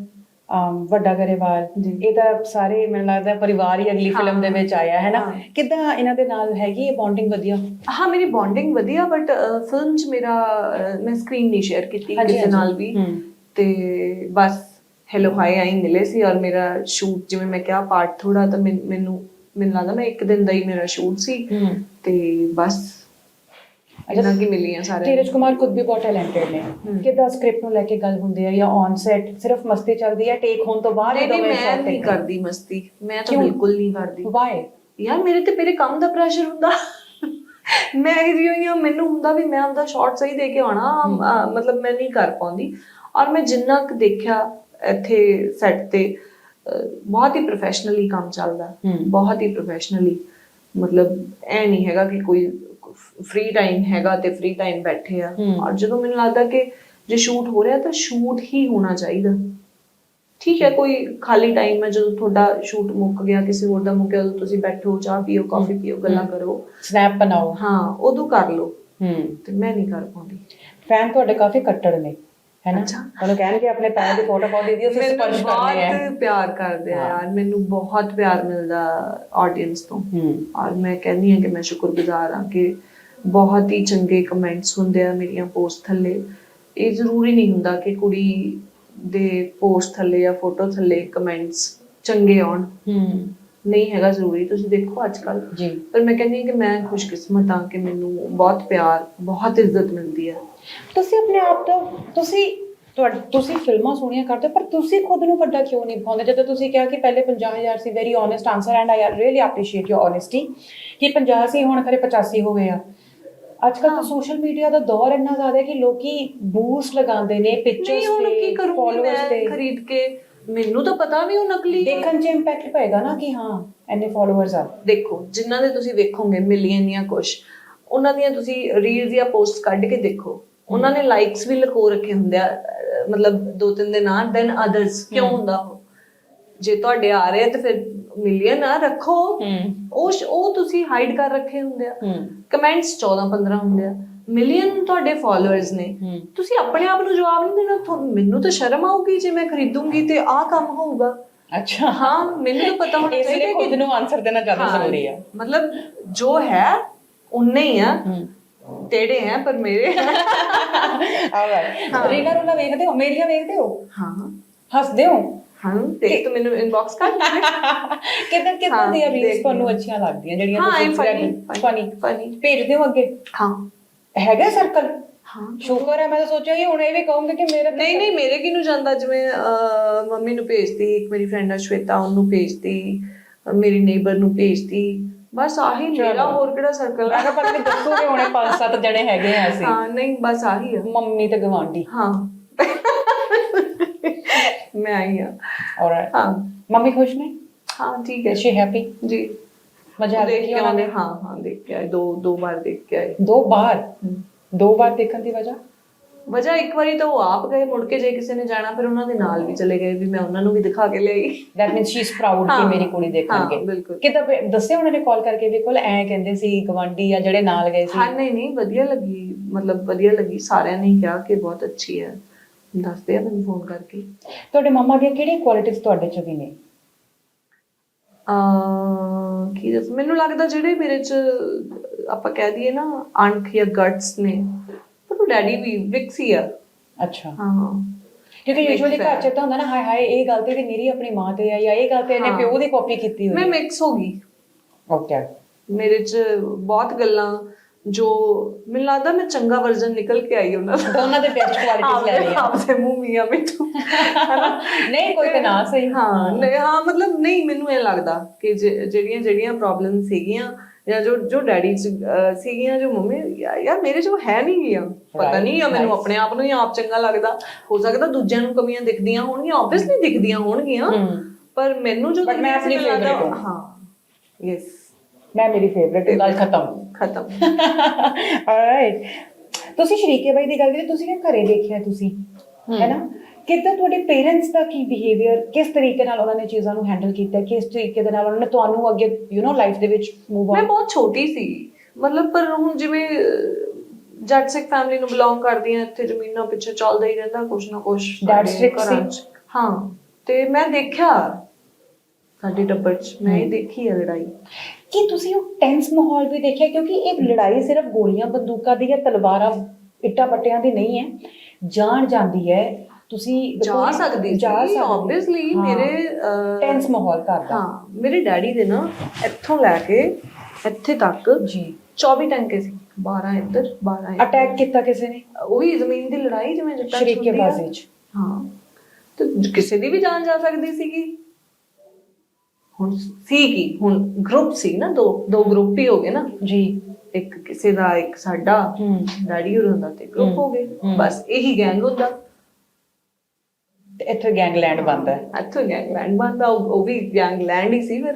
ਵੱਡਾ ਗਰੇਵਾਲ ਜੀ। ਇਹ ਤਾਂ ਸਾਰੇ ਮੈਨੂੰ ਲੱਗਦਾ ਪਰਿਵਾਰ ਹੀ ਅਗਲੀ। ਫਿਲਮ ਦੇ ਵਿੱਚ ਆਇਆ ਹੈ ਨਾ। ਕਿੱਦਾਂ ਇਹਨਾਂ ਦੇ ਨਾਲ ਹੈਗੀ ਇਹ ਬੌਂਡਿੰਗ ਵਧੀਆ ਹਾਂ ਮੇਰੀ ਬੌਂਡਿੰਗ ਵਧੀਆ ਬਟ ਫਿਲਮ 'ਚ ਮੇਰਾ ਮੈਂ ਸਕਰੀਨ ਨਹੀਂ ਸ਼ੇਅਰ ਕੀਤੀ ਕਿਸੇ। ਨਾਲ ਵੀ। ਤੇ ਬਸ ਹੈਲੋ ਹਾਈ ਆਈ ਮਿਲੇ ਸੀ ਔਰ ਮੇਰਾ ਸ਼ੂਟ ਜਿਵੇਂ ਮੈਂ ਕਿਹਾ ਪਾਰਟ ਥੋੜਾ ਤਾਂ ਮੈਨ- ਮੈਨੂੰ ਲੱਗਦਾ ਮੈਂ ਇੱਕ ਦਿਨ ਦਾ ਹੀ ਮੇਰਾ ਸ਼ੂਟ ਸੀ ਤੇ ਬਸ ਇਹਨਾਂ ਕੀ ਮਿਲੀਆਂ ਸਾਰਿਆਂ ਧੀਰਜ ਕੁਮਾਰ ਖੁਦ ਵੀ ਬਹੁਤ ਟੈਲੈਂਟਡ ਨੇ। ਕਿੱਦਾਂ ਸਕ੍ਰਿਪਟ ਨੂੰ ਲੈ ਕੇ ਗੱਲ ਹੁੰਦੀ ਹੈ ਜਾਂ ਔਨ ਸੈਟ ਸਿਰਫ ਮਸਤੀ ਚੱਲਦੀ ਹੈ ਟੇਕ ਹੋਣ ਤੋਂ ਬਾਅਦ ਨਹੀਂ ਮੈਂ ਨਹੀਂ ਕਰਦੀ ਮਸਤੀ। ਮੈਂ ਤਾਂ? ਬਿਲਕੁਲ ਨਹੀਂ ਕਰਦੀ। ਵਾਈ ਯਾਰ ਮੇਰੇ ਤੇ ਮੇਰੇ ਕੰਮ ਦਾ ਪ੍ਰੈਸ਼ਰ ਹੁੰਦਾ। ਮੈਂ ਇਹ ਜਿਹੀ ਹਾਂ? ਮੈਨੂੰ ਹੁੰਦਾ ਵੀ ਮੈਂ ਆਪਦਾ ਸ਼ਾਰਟ ਸਹੀ ਦੇ ਕੇ ਅਹ, ਮਤਲਬ ਮੈਂ ਨਹੀਂ ਕਰ ਪਾਉਂਦੀ। ਔਰ ਮੈਂ ਜਿੰਨਾ ਕੁ ਦੇਖਿਆ ਇੱਥੇ ਸੈੱਟ ਤੇ ਬਹੁਤ ਹੀ ਪ੍ਰੋਫੈਸ਼ਨਲੀ ਕੰਮ ਚੱਲਦਾ। ਬਹੁਤ ਹੀ ਪ੍ਰੋਫੈਸ਼ਨਲੀ ਮਤਲਬ ਐ ਨਹੀਂ ਹੈਗਾ ਕਿ ਕੋਈ ਫ੍ਰੀ ਟਾਈਮ ਹੈਗਾ ਤੇ ਫ੍ਰੀ ਟਾਈਮ ਬੈਠੇ ਆ। ਔਰ ਜਦੋਂ ਮੈਨੂੰ ਲੱਗਦਾ ਕਿ ਜੇ ਸ਼ੂਟ ਹੋ ਰਿਹਾ ਤਾਂ ਸ਼ੂਟ ਹੀ ਹੋਣਾ ਚਾਹੀਦਾ। ਠੀਕ ਹੈ ਕੋਈ ਖਾਲੀ ਟਾਈਮ ਹੈ ਜਦੋਂ ਤੁਹਾਡਾ ਸ਼ੂਟ ਮੁੱਕ ਗਿਆ ਕਿਸੇ ਹੋਰ ਦਾ ਮੁੱਕ ਗਿਆ ਉਦੋਂ ਤੁਸੀਂ ਬੈਠੋ ਚਾਹ ਪੀਓ ਕਾਫੀ ਪੀਓ ਗੱਲਾਂ ਕਰੋ। ਸਨੈਪ ਬਣਾਓ। ਹਾਂ ਉਦੋਂ ਕਰ ਲਓ। ਹੂੰ। ਤੇ ਮੈਂ ਨਹੀਂ ਕਰ ਪਾਉਂਦੀ। ਫੈਨ ਤੁਹਾਡੇ ਕਾਫੀ ਕੱਟੜ ਨੇ। ਹੈ ਨਾ। ਤੁਹਾਨੂੰ ਕਹਿਣਗੇ ਆਪਣੇ ਪੈਰ ਦੀ ਫੋਟੋ ਪਾ ਦਿੱਤੀ ਅਸੀਂ ਮੈਨੂੰ ਸਪਰਸ਼ ਕਰਨੇ ਹੈ। ਬਹੁਤ ਪਿਆਰ ਕਰਦੇ ਆ। ਯਾਰ ਮੈਨੂੰ ਬਹੁਤ ਪਿਆਰ ਮਿਲਦਾ ਆਡੀਅנס ਤੋਂ। ਹੂੰ। ਔਰ ਮੈਂ ਕਹਿੰਦੀ ਹਾਂ ਕਿ ਮੈਂ ਸ਼ੁਕਰਗੁਜ਼ਾਰ ਹਾਂ ਕਿ ਬਹੁਤ ਹੀ ਚੰਗੇ ਕਮੈਂਟਸ ਹੁੰਦੇ ਆ ਮੇਰੀਆਂ ਪੋਸਟ ਥੱਲੇ। ਇਹ ਜ਼ਰੂਰੀ ਨਹੀਂ ਹੁੰਦਾ ਕਿ ਕੁੜੀ ਦੇ ਪੋਸਟ ਥੱਲੇ ਜਾਂ ਫੋਟੋ ਥੱਲੇ ਕਮੈਂਟਸ ਚੰਗੇ ਆਉਣ। ਹੂੰ। ਨਹੀਂ ਹੈਗਾ ਜ਼ਰੂਰੀ ਤੁਸੀਂ ਦੇਖੋ ਅੱਜ ਕੱਲ ਜੀ। ਪਰ ਮੈਂ ਕਹਿੰਦੀ ਹਾਂ ਕਿ ਮੈਂ ਖੁਸ਼ਕਿਸਮਤ ਹਾਂ ਕਿ ਮੈਨੂੰ ਬਹੁਤ ਪਿਆਰ ਬਹੁਤ ਇੱਜ਼ਤ ਮਿਲਦੀ ਹੈ ਤੁਸੀਂ ਆਪਣੇ ਆਪ ਤੋਂ ਤੁਸੀਂ ਤੁਹਾ- ਤੁਸੀਂ ਫਿਲਮਾਂ ਸੋਹਣੀਆਂ ਕਰਦੇ ਹੋ, ਪਰ ਤੁਸੀਂ ਖੁਦ ਨੂੰ ਵੱਡਾ ਕਿਉਂ ਨਹੀਂ ਪਾਉਂਦੇ ਜਦੋਂ ਤੁਸੀਂ ਕਿਹਾ ਕਿ ਪਹਿਲੇ 50000 ਸੀ very honest answer and I really appreciate your honesty ਕਿ 50 ਸੀ ਹੁਣ ਖਰੇ 85 ਹੋ ਗਏ ਆ। ਅੱਜ ਕੱਲ੍ਹ ਤਾਂ ਸੋਸ਼ਲ ਮੀਡੀਆ ਦਾ ਦੌਰ ਇੰਨਾ ਜ਼ਿਆਦਾ ਹੈ ਕਿ ਲੋਕੀ ਬੂਸਟ ਲਗਾਉਂਦੇ ਨੇ ਨਹੀਂ ਪਿਕਚਰਸ ਹੁਣ ਕੀ ਤੇ ਕਰੂੰਗੀ ਫਾਲੋਅਰਸ ਮੈਂ ਤੇ। ਖਰੀਦ ਕੇ? ਮੈਨੂੰ ਤਾਂ ਪਤਾ ਵੀ ਉਹ ਨਕਲੀ ਹੈ। ਦੇਖਣ 'ਚ ਇੰਪੈਕਟ ਪਏਗਾ ਨਾ ਕਿ ਹਾਂ ਇੰਨੇ ਫਾਲੋਅਰਸ ਆ। ਦੇਖੋ ਜਿਨ੍ਹਾਂ ਦੇ ਤੁਸੀਂ ਵੇਖੋਗੇ ਮਿਲੀਅਨ ਜਾਂ ਕੁਛ ਉਹਨਾਂ ਦੀਆਂ ਤੁਸੀਂ ਰੀਲਸ ਜਾਂ ਪੋਸਟ ਕੱਢ ਕੇ ਦੇਖੋ। ਉਹਨਾਂ ਨੇ ਲਾਈਕਸ ਵੀ ਲਕੋ ਰੱਖੇ ਹੁੰਦੇ ਆ ਮਤਲਬ ਦੋ ਤਿੰਨ ਦੇ ਨਾਲ ਦੈਨ ਅਦਰਸ ਕਿਉਂ ਹੁੰਦਾ ਉਹ? ਜੇ ਤੁਹਾਡੇ ਆ ਰਹੇ ਤਾਂ ਫਿਰ ਮਿਲੀਅਨ ਆ ਰੱਖੋ। ਉਹ ਉਹ ਤੁਸੀਂ ਹਾਈਡ ਕਰ ਰੱਖੇ ਹੁੰਦੇ ਆ। ਕਮੈਂਟਸ 14 15 ਹੁੰਦੇ ਆ। ਮਿਲੀਅਨ ਤੁਹਾਡੇ ਫਾਲੋਅਰਸ ਨੇ। ਤੁਸੀਂ ਆਪਣੇ ਆਪ ਨੂੰ ਜਵਾਬ ਨਹੀਂ ਦੇਣਾ। ਤੁਹਾਨੂੰ- ਮੈਨੂੰ ਤਾਂ ਸ਼ਰਮ ਆਊਗੀ ਜੇ ਮੈਂ ਖਰੀਦੂੰਗੀ ਤੇ ਆਹ ਕੰਮ ਹੋਊਗਾ। ਅੱਛਾ। ਹਾਂ ਮੈਨੂੰ ਤਾਂ ਪਤਾ ਹੋਣਾ ਚਾਹੀਦਾ ਖੁਦ ਨੂੰ ਆਨਸਰ ਦੇਣਾ ਜ਼ਿਆਦਾ ਜ਼ਰੂਰੀ ਆ। ਮਤਲਬ ਜੋ ਹੈ ਉਨੇ ਹੀ ਆ। ਹੂੰ ਤੇੜੇ ਹੈ ਪਰ ਮੇਰੇ ਆਲਰਾਈਟ ਰੀਲਾਂ ਰੂਲਾਂ ਵੇਖਦੇ ਹੋ ਮੇਰੀਆਂ ਵੇਖਦੇ ਹੋ? ਹਾਂ। ਹੱਸਦੇ ਹੋ? ਹਾਂ ਦੇਖ ਤੂੰ ਮੈਨੂੰ ਇਨਬਾਕਸ ਕਰ। ਕਿਦਾਂ ਕਿਦਾਂ ਹਾਂ, ਦੀਆਂ ਰੀਲਸ ਤੁਹਾਨੂੰ ਅੱਛੀਆਂ ਲੱਗਦੀਆਂ ਜਿਹੜੀਆਂ ਹਾਂ, ਤੁਸੀਂ funny, ਫਨੀ funny। ਭੇਜਦੇ ਹੋ ਅੱਗੇ? ਹਾਂ। ਹੈਗਾ ਸਰਕਲ ਹਾਂ। ਸ਼ੁਕਰ ਹੈ ਮੈਂ ਤਾਂ ਸੋਚਿਆ ਕਿ ਹੁਣ ਇਹ ਵੀ ਕਹੂੰਗੇ ਕਿ ਮੇਰੇ ਨਹੀਂ ਨਹੀਂ ਮੇਰੇ ਕਿਨੂੰ ਜਾਂਦਾ? ਜਿਵੇਂ ਮੰਮੀ ਨੂੰ ਭੇਜਦੀ ਇੱਕ ਮੇਰੀ ਫਰੈਂਡ ਆ ਸ਼ਵੇਤਾ ਉਹਨੂੰ ਭੇਜਦੀ ਮੇਰੀ ਨੇਬਰ ਨੂੰ ਭੇਜਦੀ। ਬਸ ਆਹੀ ਮੇਰਾ। ਹੋਰ ਕਿਹੜਾ ਸਰਕਲ ਮੈਂ ਆ? ਕਿਹਾ ਪਤਾ ਨਹੀਂ ਦੱਸੋਗੇ ਹੁਣੇ ਪੰਜ ਸੱਤ ਜਣੇ ਹੈਗੇ ਆ ਅਸੀਂ। ਹਾਂ ਨਹੀਂ ਬਸ ਆਹੀ ਆ। ਮੰਮੀ ਤੇ ਗਵਾਂਢੀ ਹਾਂ। ਮੈਂ ਆਈ ਆ। ਆਲਰਾਈਟ ਹਾਂ। ਮੰਮੀ ਖੁਸ਼ ਨੇ? ਹਾਂ ਠੀਕ ਹੈ। ਸ਼ੀ ਹੈਪੀ ਜੀ। ਮਜ਼ਾ ਆ ਨੇ ਹਾਂ ਹਾਂ ਦੇਖ ਕੇ ਆਏ। ਦੋ ਦੋ ਵਾਰ ਦੇਖ ਕੇ ਆਏ। ਦੋ ਵਾਰ? ਦੋ ਵਾਰ ਦੇਖਣ ਦੀ ਵਜ੍ਹਾ? ਵਜ੍ਹਾ ਇੱਕ ਵਾਰੀ ਤਾਂ ਉਹ ਆਪ ਗਏ ਮੁੜ ਕੇ ਜੇ ਕਿਸੇ ਨੇ ਜਾਣਾ ਫਿਰ ਉਹਨਾਂ ਦੇ ਨਾਲ ਵੀ ਚਲੇ ਗਏ ਵੀ ਮੈਂ ਉਹਨਾਂ ਨੂੰ ਵੀ ਦਿਖਾ ਕੇ ਲਿਆਈ that means she is proud ਕਿ ਮੇਰੀ ਕੁੜੀ ਦੇਖਣਗੇ। ਕਿਦਾਂ ਦੱਸਿਆ ਉਹਨਾਂ ਨੇ ਕਾਲ ਕਰਕੇ ਵੀ ਕੋਲ ਐ ਕਹਿੰਦੇ ਸੀ ਗਵਾਂਢੀ ਆ ਜਿਹੜੇ ਨਾਲ ਗਏ ਸੀ। ਹਾਂ ਨਹੀਂ ਨਹੀਂ ਵਧੀਆ ਲੱਗੀ ਮਤਲਬ ਵਧੀਆ ਲੱਗੀ। ਸਾਰਿਆਂ ਨੇ ਕਿਹਾ ਕਿ ਬਹੁਤ ਅੱਛੀ ਹੈ। ਦੱਸਦੇ ਆ ਮੈਨੂੰ ਫੋਨ ਕਰਕੇ। ਤੁਹਾਡੇ ਮੰਮਾ ਦੀਆਂ ਕਿਹੜੀਆਂ ਕੁਆਲਿਟੀਆਂ ਤੁਹਾਡੇ ਚ ਵੀ ਨੇ? ਅਹ ਕੀ ਦੱਸ ਮੈਨੂੰ ਲੱਗਦਾ ਜਿਹੜੇ ਮੇਰੇ ਚ ਆਪਾਂ ਕਹਿ ਦਈਏ ਨਾ ਅਣਖ ਜਾਂ ਗਟਸ ਨੇ ਡੈਡੀ ਵੀ ਵਿਕਸੀ ਆ। ਅੱਛਾ। ਹਾਂ। ਕਿਉਂਕਿ ਯੂਜੂਅਲੀ ਹੈ। ਘਰ ਚ ਤਾਂ ਹੁੰਦਾ ਨਾ ਹਾਏ ਹਾਏ ਇਹ ਗੱਲ ਤੇ ਵੀ ਮੇਰੀ ਆਪਣੀ ਮਾਂ ਤੇ ਆ ਜਾਂ ਇਹ ਗੱਲ ਤੇ ਇਹਨੇ ਹਾਂ। ਪਿਓ ਦੀ ਕਾਪੀ ਕੀਤੀ ਮੈਂ ਹੋਈ ਮਿਕਸ ਹੋ ਗਈ। ਓਕੇ ਮੇਰੇ ਚ ਬਹੁਤ ਗੱਲਾਂ ਜੋ ਮੈਨੂੰ ਲੱਗਦਾ ਮੈਂ ਚੰਗਾ ਵਰਜ਼ਨ ਨਿਕਲ ਕੇ ਆਈ ਉਹਨਾਂ ਦਾ। ਦੋਨਾਂ ਦੇ ਬੈਸਟ ਕੁਆਲਿਟੀਆਂ ਲੈ ਲਈਆਂ। ਆਪਦੇ ਮੂੰਹ ਮੀਆਂ ਮਿੱਠੂ ਨਹੀਂ ਕੋਈ ਤਾਂ ਨਾ ਸਹੀ। ਹਾਂ ਨਹੀਂ ਹਾਂ ਮਤਲਬ ਨਹੀਂ ਮੈਨੂੰ ਇਹ ਲੱਗਦਾ ਕਿ ਜੇ- ਜਿਹੜੀਆਂ ਜਿਹੜੀਆਂ ਪ੍ਰੋਬਲਮ ਸੀਗੀਆਂ ਜਾਂ ਜੋ ਜੋ ਡੈਡੀ ਸੀਗੀਆਂ ਜੋ ਮੰਮੀ ਯਾਰ ਮੇਰੇ ਉਹ ਹੈ ਨਹੀਂ ਗਿਆ। ਪਤਾ ਨਹੀਂ ਜਾਂ ਮੈਨੂੰ. ਆਪਣੇ ਆਪ ਨੂੰ ਹੀ ਆਪ ਚੰਗਾ ਲੱਗਦਾ। ਹੋ ਸਕਦਾ ਦੂਜਿਆਂ ਨੂੰ ਕਮੀਆਂ ਦਿਖਦੀਆਂ ਹੋਣਗੀਆਂ ਆਬਵੀਅਸਲੀ ਦਿਖਦੀਆਂ ਹੋਣਗੀਆਂ। ਪਰ ਮੈਨੂੰ ਜੋ ਮੈਂ ਆਪਣੀ favourite ਹਾਂ। ਯੈਸ ਮੈਂ ਮੇਰੀ ਫੇਵਰਿਟ ਗੱਲ ਖਤਮ। ਖਤਮ। ਆਲਰਾਈਟ ਤੁਸੀਂ ਸ਼ਰੀਕੇ ਬਾਈ ਦੀ ਗੱਲ ਕਰੀ ਤੁਸੀਂ ਘਰੇ ਦੇਖਿਆ ਤੁਸੀਂ ਹੈਨਾ ਕਿੱਦਾਂ ਤੁਹਾਡੇ ਪੇਰੈਂਟਸ ਦਾ ਕੀ ਬਿਹੇਵੀਅਰ ਕਿਸ ਤਰੀਕੇ ਨਾਲ ਉਹਨਾਂ ਨੇ ਚੀਜ਼ਾਂ ਨੂੰ ਹੈਂਡਲ ਕੀਤਾ ਕਿਸ ਤਰੀਕੇ ਦੇ ਨਾਲ ਉਹਨਾਂ ਨੇ ਤੁਹਾਨੂੰ ਅੱਗੇ ਯੂ نو ਲਾਈਫ ਦੇ ਵਿੱਚ ਮੂਵ ਮੈਂ ਬਹੁਤ ਛੋਟੀ ਸੀ। ਮਤਲਬ ਪਰ ਹੁਣ ਜਿਵੇਂ ਜੱਟ ਸਿੱਖ ਫੈਮਿਲੀ ਨੂੰ ਬਿਲੋਂਗ ਕਰਦੀ ਹਾਂ ਇੱਥੇ ਜ਼ਮੀਨਾਂ ਪਿੱਛੇ ਚੱਲਦਾ ਹੀ ਰਹਿੰਦਾ ਕੁਛ ਨਾ ਕੁਛ strict ਘਰਾਂ ਸੀ? ਹਾਂ ਤੇ ਮੈਂ ਦੇਖਿਆ ਸਾਡੇ ਟੱਬਰ 'ਚ ਮੈਂ ਇਹ ਦੇਖੀ ਹੈ ਲੜਾਈ। ਕੀ ਤੁਸੀਂ ਉਹ ਟੈਂਸ ਮਾਹੌਲ ਵੀ ਦੇਖਿਆ? ਕਿਉਂਕਿ ਇਹ ਲੜਾਈ ਸਿਰਫ ਗੋਲੀਆਂ ਬੰਦੂਕਾਂ ਦੀ ਜਾਂ ਤਲਵਾਰਾਂ ਇੱਟਾਂ ਪੱਟਿਆਂ ਦੀ ਨਹੀਂ ਹੈ। ਜਾਣ ਜਾਂਦੀ ਹੈ ਤੁਸੀਂ ਜਾ ਸਕਦੀ ਜਾ ਸੀ ਆਬਵੀਅਸਲੀ। ਮੇਰੇ ਟੈਂਸ ਮਾਹੌਲ ਘਰ ਦਾ। ਹਾਂ ਮੇਰੇ ਡੈਡੀ ਦੇ ਨਾ ਇੱਥੋਂ ਲੈ ਕੇ ਇੱਥੇ ਤੱਕ ਜੀ। 24 ਟੰਕੇ ਸੀ 12 ਇੱਧਰ 12 ਇੱਧਰ। ਅਟੈਕ ਕੀਤਾ ਕਿਸੇ ਨੇ? ਉਹੀ ਜ਼ਮੀਨ ਦੀ ਲੜਾਈ ਜਿਵੇਂ ਜੱਟਾਂ 'ਚ ਸ਼ਰੀਕੇ ਹੁੰਦੀ। ਬਾਜ਼ੀ ਚ। ਹਾਂ ਤੇ ਕਿਸੇ ਦੀ ਵੀ ਜਾਨ ਜਾ ਸਕਦੀ ਸੀਗੀ। ਹੁਣ ਸੀ ਕੀ? ਹੁਣ ਗਰੁੱਪ ਸੀ ਨਾ ਦੋ ਦੋ ਗਰੁੱਪ ਹੀ ਹੋ ਗਏ ਨਾ। ਜੀ। ਇੱਕ ਕਿਸੇ ਦਾ ਇੱਕ ਸਾਡਾ ਹੂੰ। ਡੈਡੀ ਹੋਰਾਂ ਦਾ ਤੇ ਗਰੁੱਪ ਹੋ ਗਏ। ਬਸ ਇਹੀ ਗੈਂਗ ਹੁੰਦਾ। ਤੇ ਇੱਥੇ ਗੈਂਗਲੈਂਡ ਬੰਦਾ ਹੈ। ਇੱਥੋਂ ਗੈਂਗਲੈਂਡ ਬਣਦਾ ਉਹ ਵੀ ਗੈਂਗਲੈਂਡ ਹੀ ਸੀ ਫਿਰ।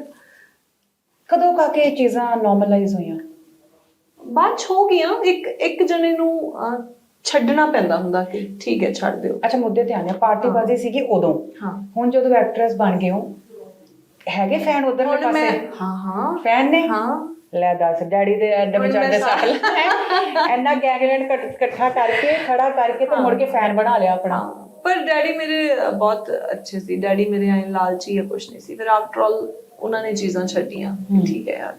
ਕਦੋਂ ਕਾ ਕੇ ਇਹ ਚੀਜ਼ਾਂ ਨਾਰਮਲਾਈਜ਼ ਹੋਈਆਂ? ਬਾਅਦ 'ਚ ਹੋ ਗਈਆਂ ਇੱਕ ਇੱਕ ਜਣੇ ਨੂੰ ਅਹ, ਛੱਡਣਾ ਪੈਂਦਾ ਹੁੰਦਾ ਕਿ ਠੀਕ ਹੈ ਛੱਡ ਦਿਓ। ਅੱਛਾ ਮੁੱਦੇ ਤੇ ਆਨੇ ਪਾਰਟੀ ਬਾਜ਼ੀ ਸੀਗੀ ਉਦੋਂ। ਹਾਂ। ਹੁਣ ਜਦੋਂ ਐਕਟਰੈਸ ਬਣ ਗਏ ਹੋ ਹੈਗੇ ਫੈਨ ਉਧਰ ਹੁਣ ਮੈਂ ਪਾਸੇ? ਹਾਂ ਹਾਂ। ਫੈਨ ਨੇ? ਹਾਂ। ਲੈ ਦੱਸ ਡੈਡੀ ਦੇ ਅੱਡ ਹੁਣ ਵਿਚਾਰ ਸਾਲ ਐਨਾ ਗੈਂਗਲੈਂਡ ਇਕੱਠਾ ਕਰਕੇ ਖੜਾ ਕਰਕੇ ਤੇ ਮੁੜ ਕੇ ਫੈਨ ਬਣਾ ਲਿਆ ਆਪਣਾ। ਪਰ ਡੈਡੀ ਮੇਰੇ ਬਹੁਤ ਅੱਛੇ ਸੀ। ਡੈਡੀ ਮੇਰੇ ਐ ਲਾਲਚੀ ਜਾਂ ਕੁਛ ਨਹੀਂ ਸੀ। ਫਿਰ ਆਫਟਰ ਆਲ ਉਹਨਾਂ ਨੇ ਚੀਜ਼ਾਂ ਛੱਡੀਆਂ। ਠੀਕ ਹੈ ਯਾਰ।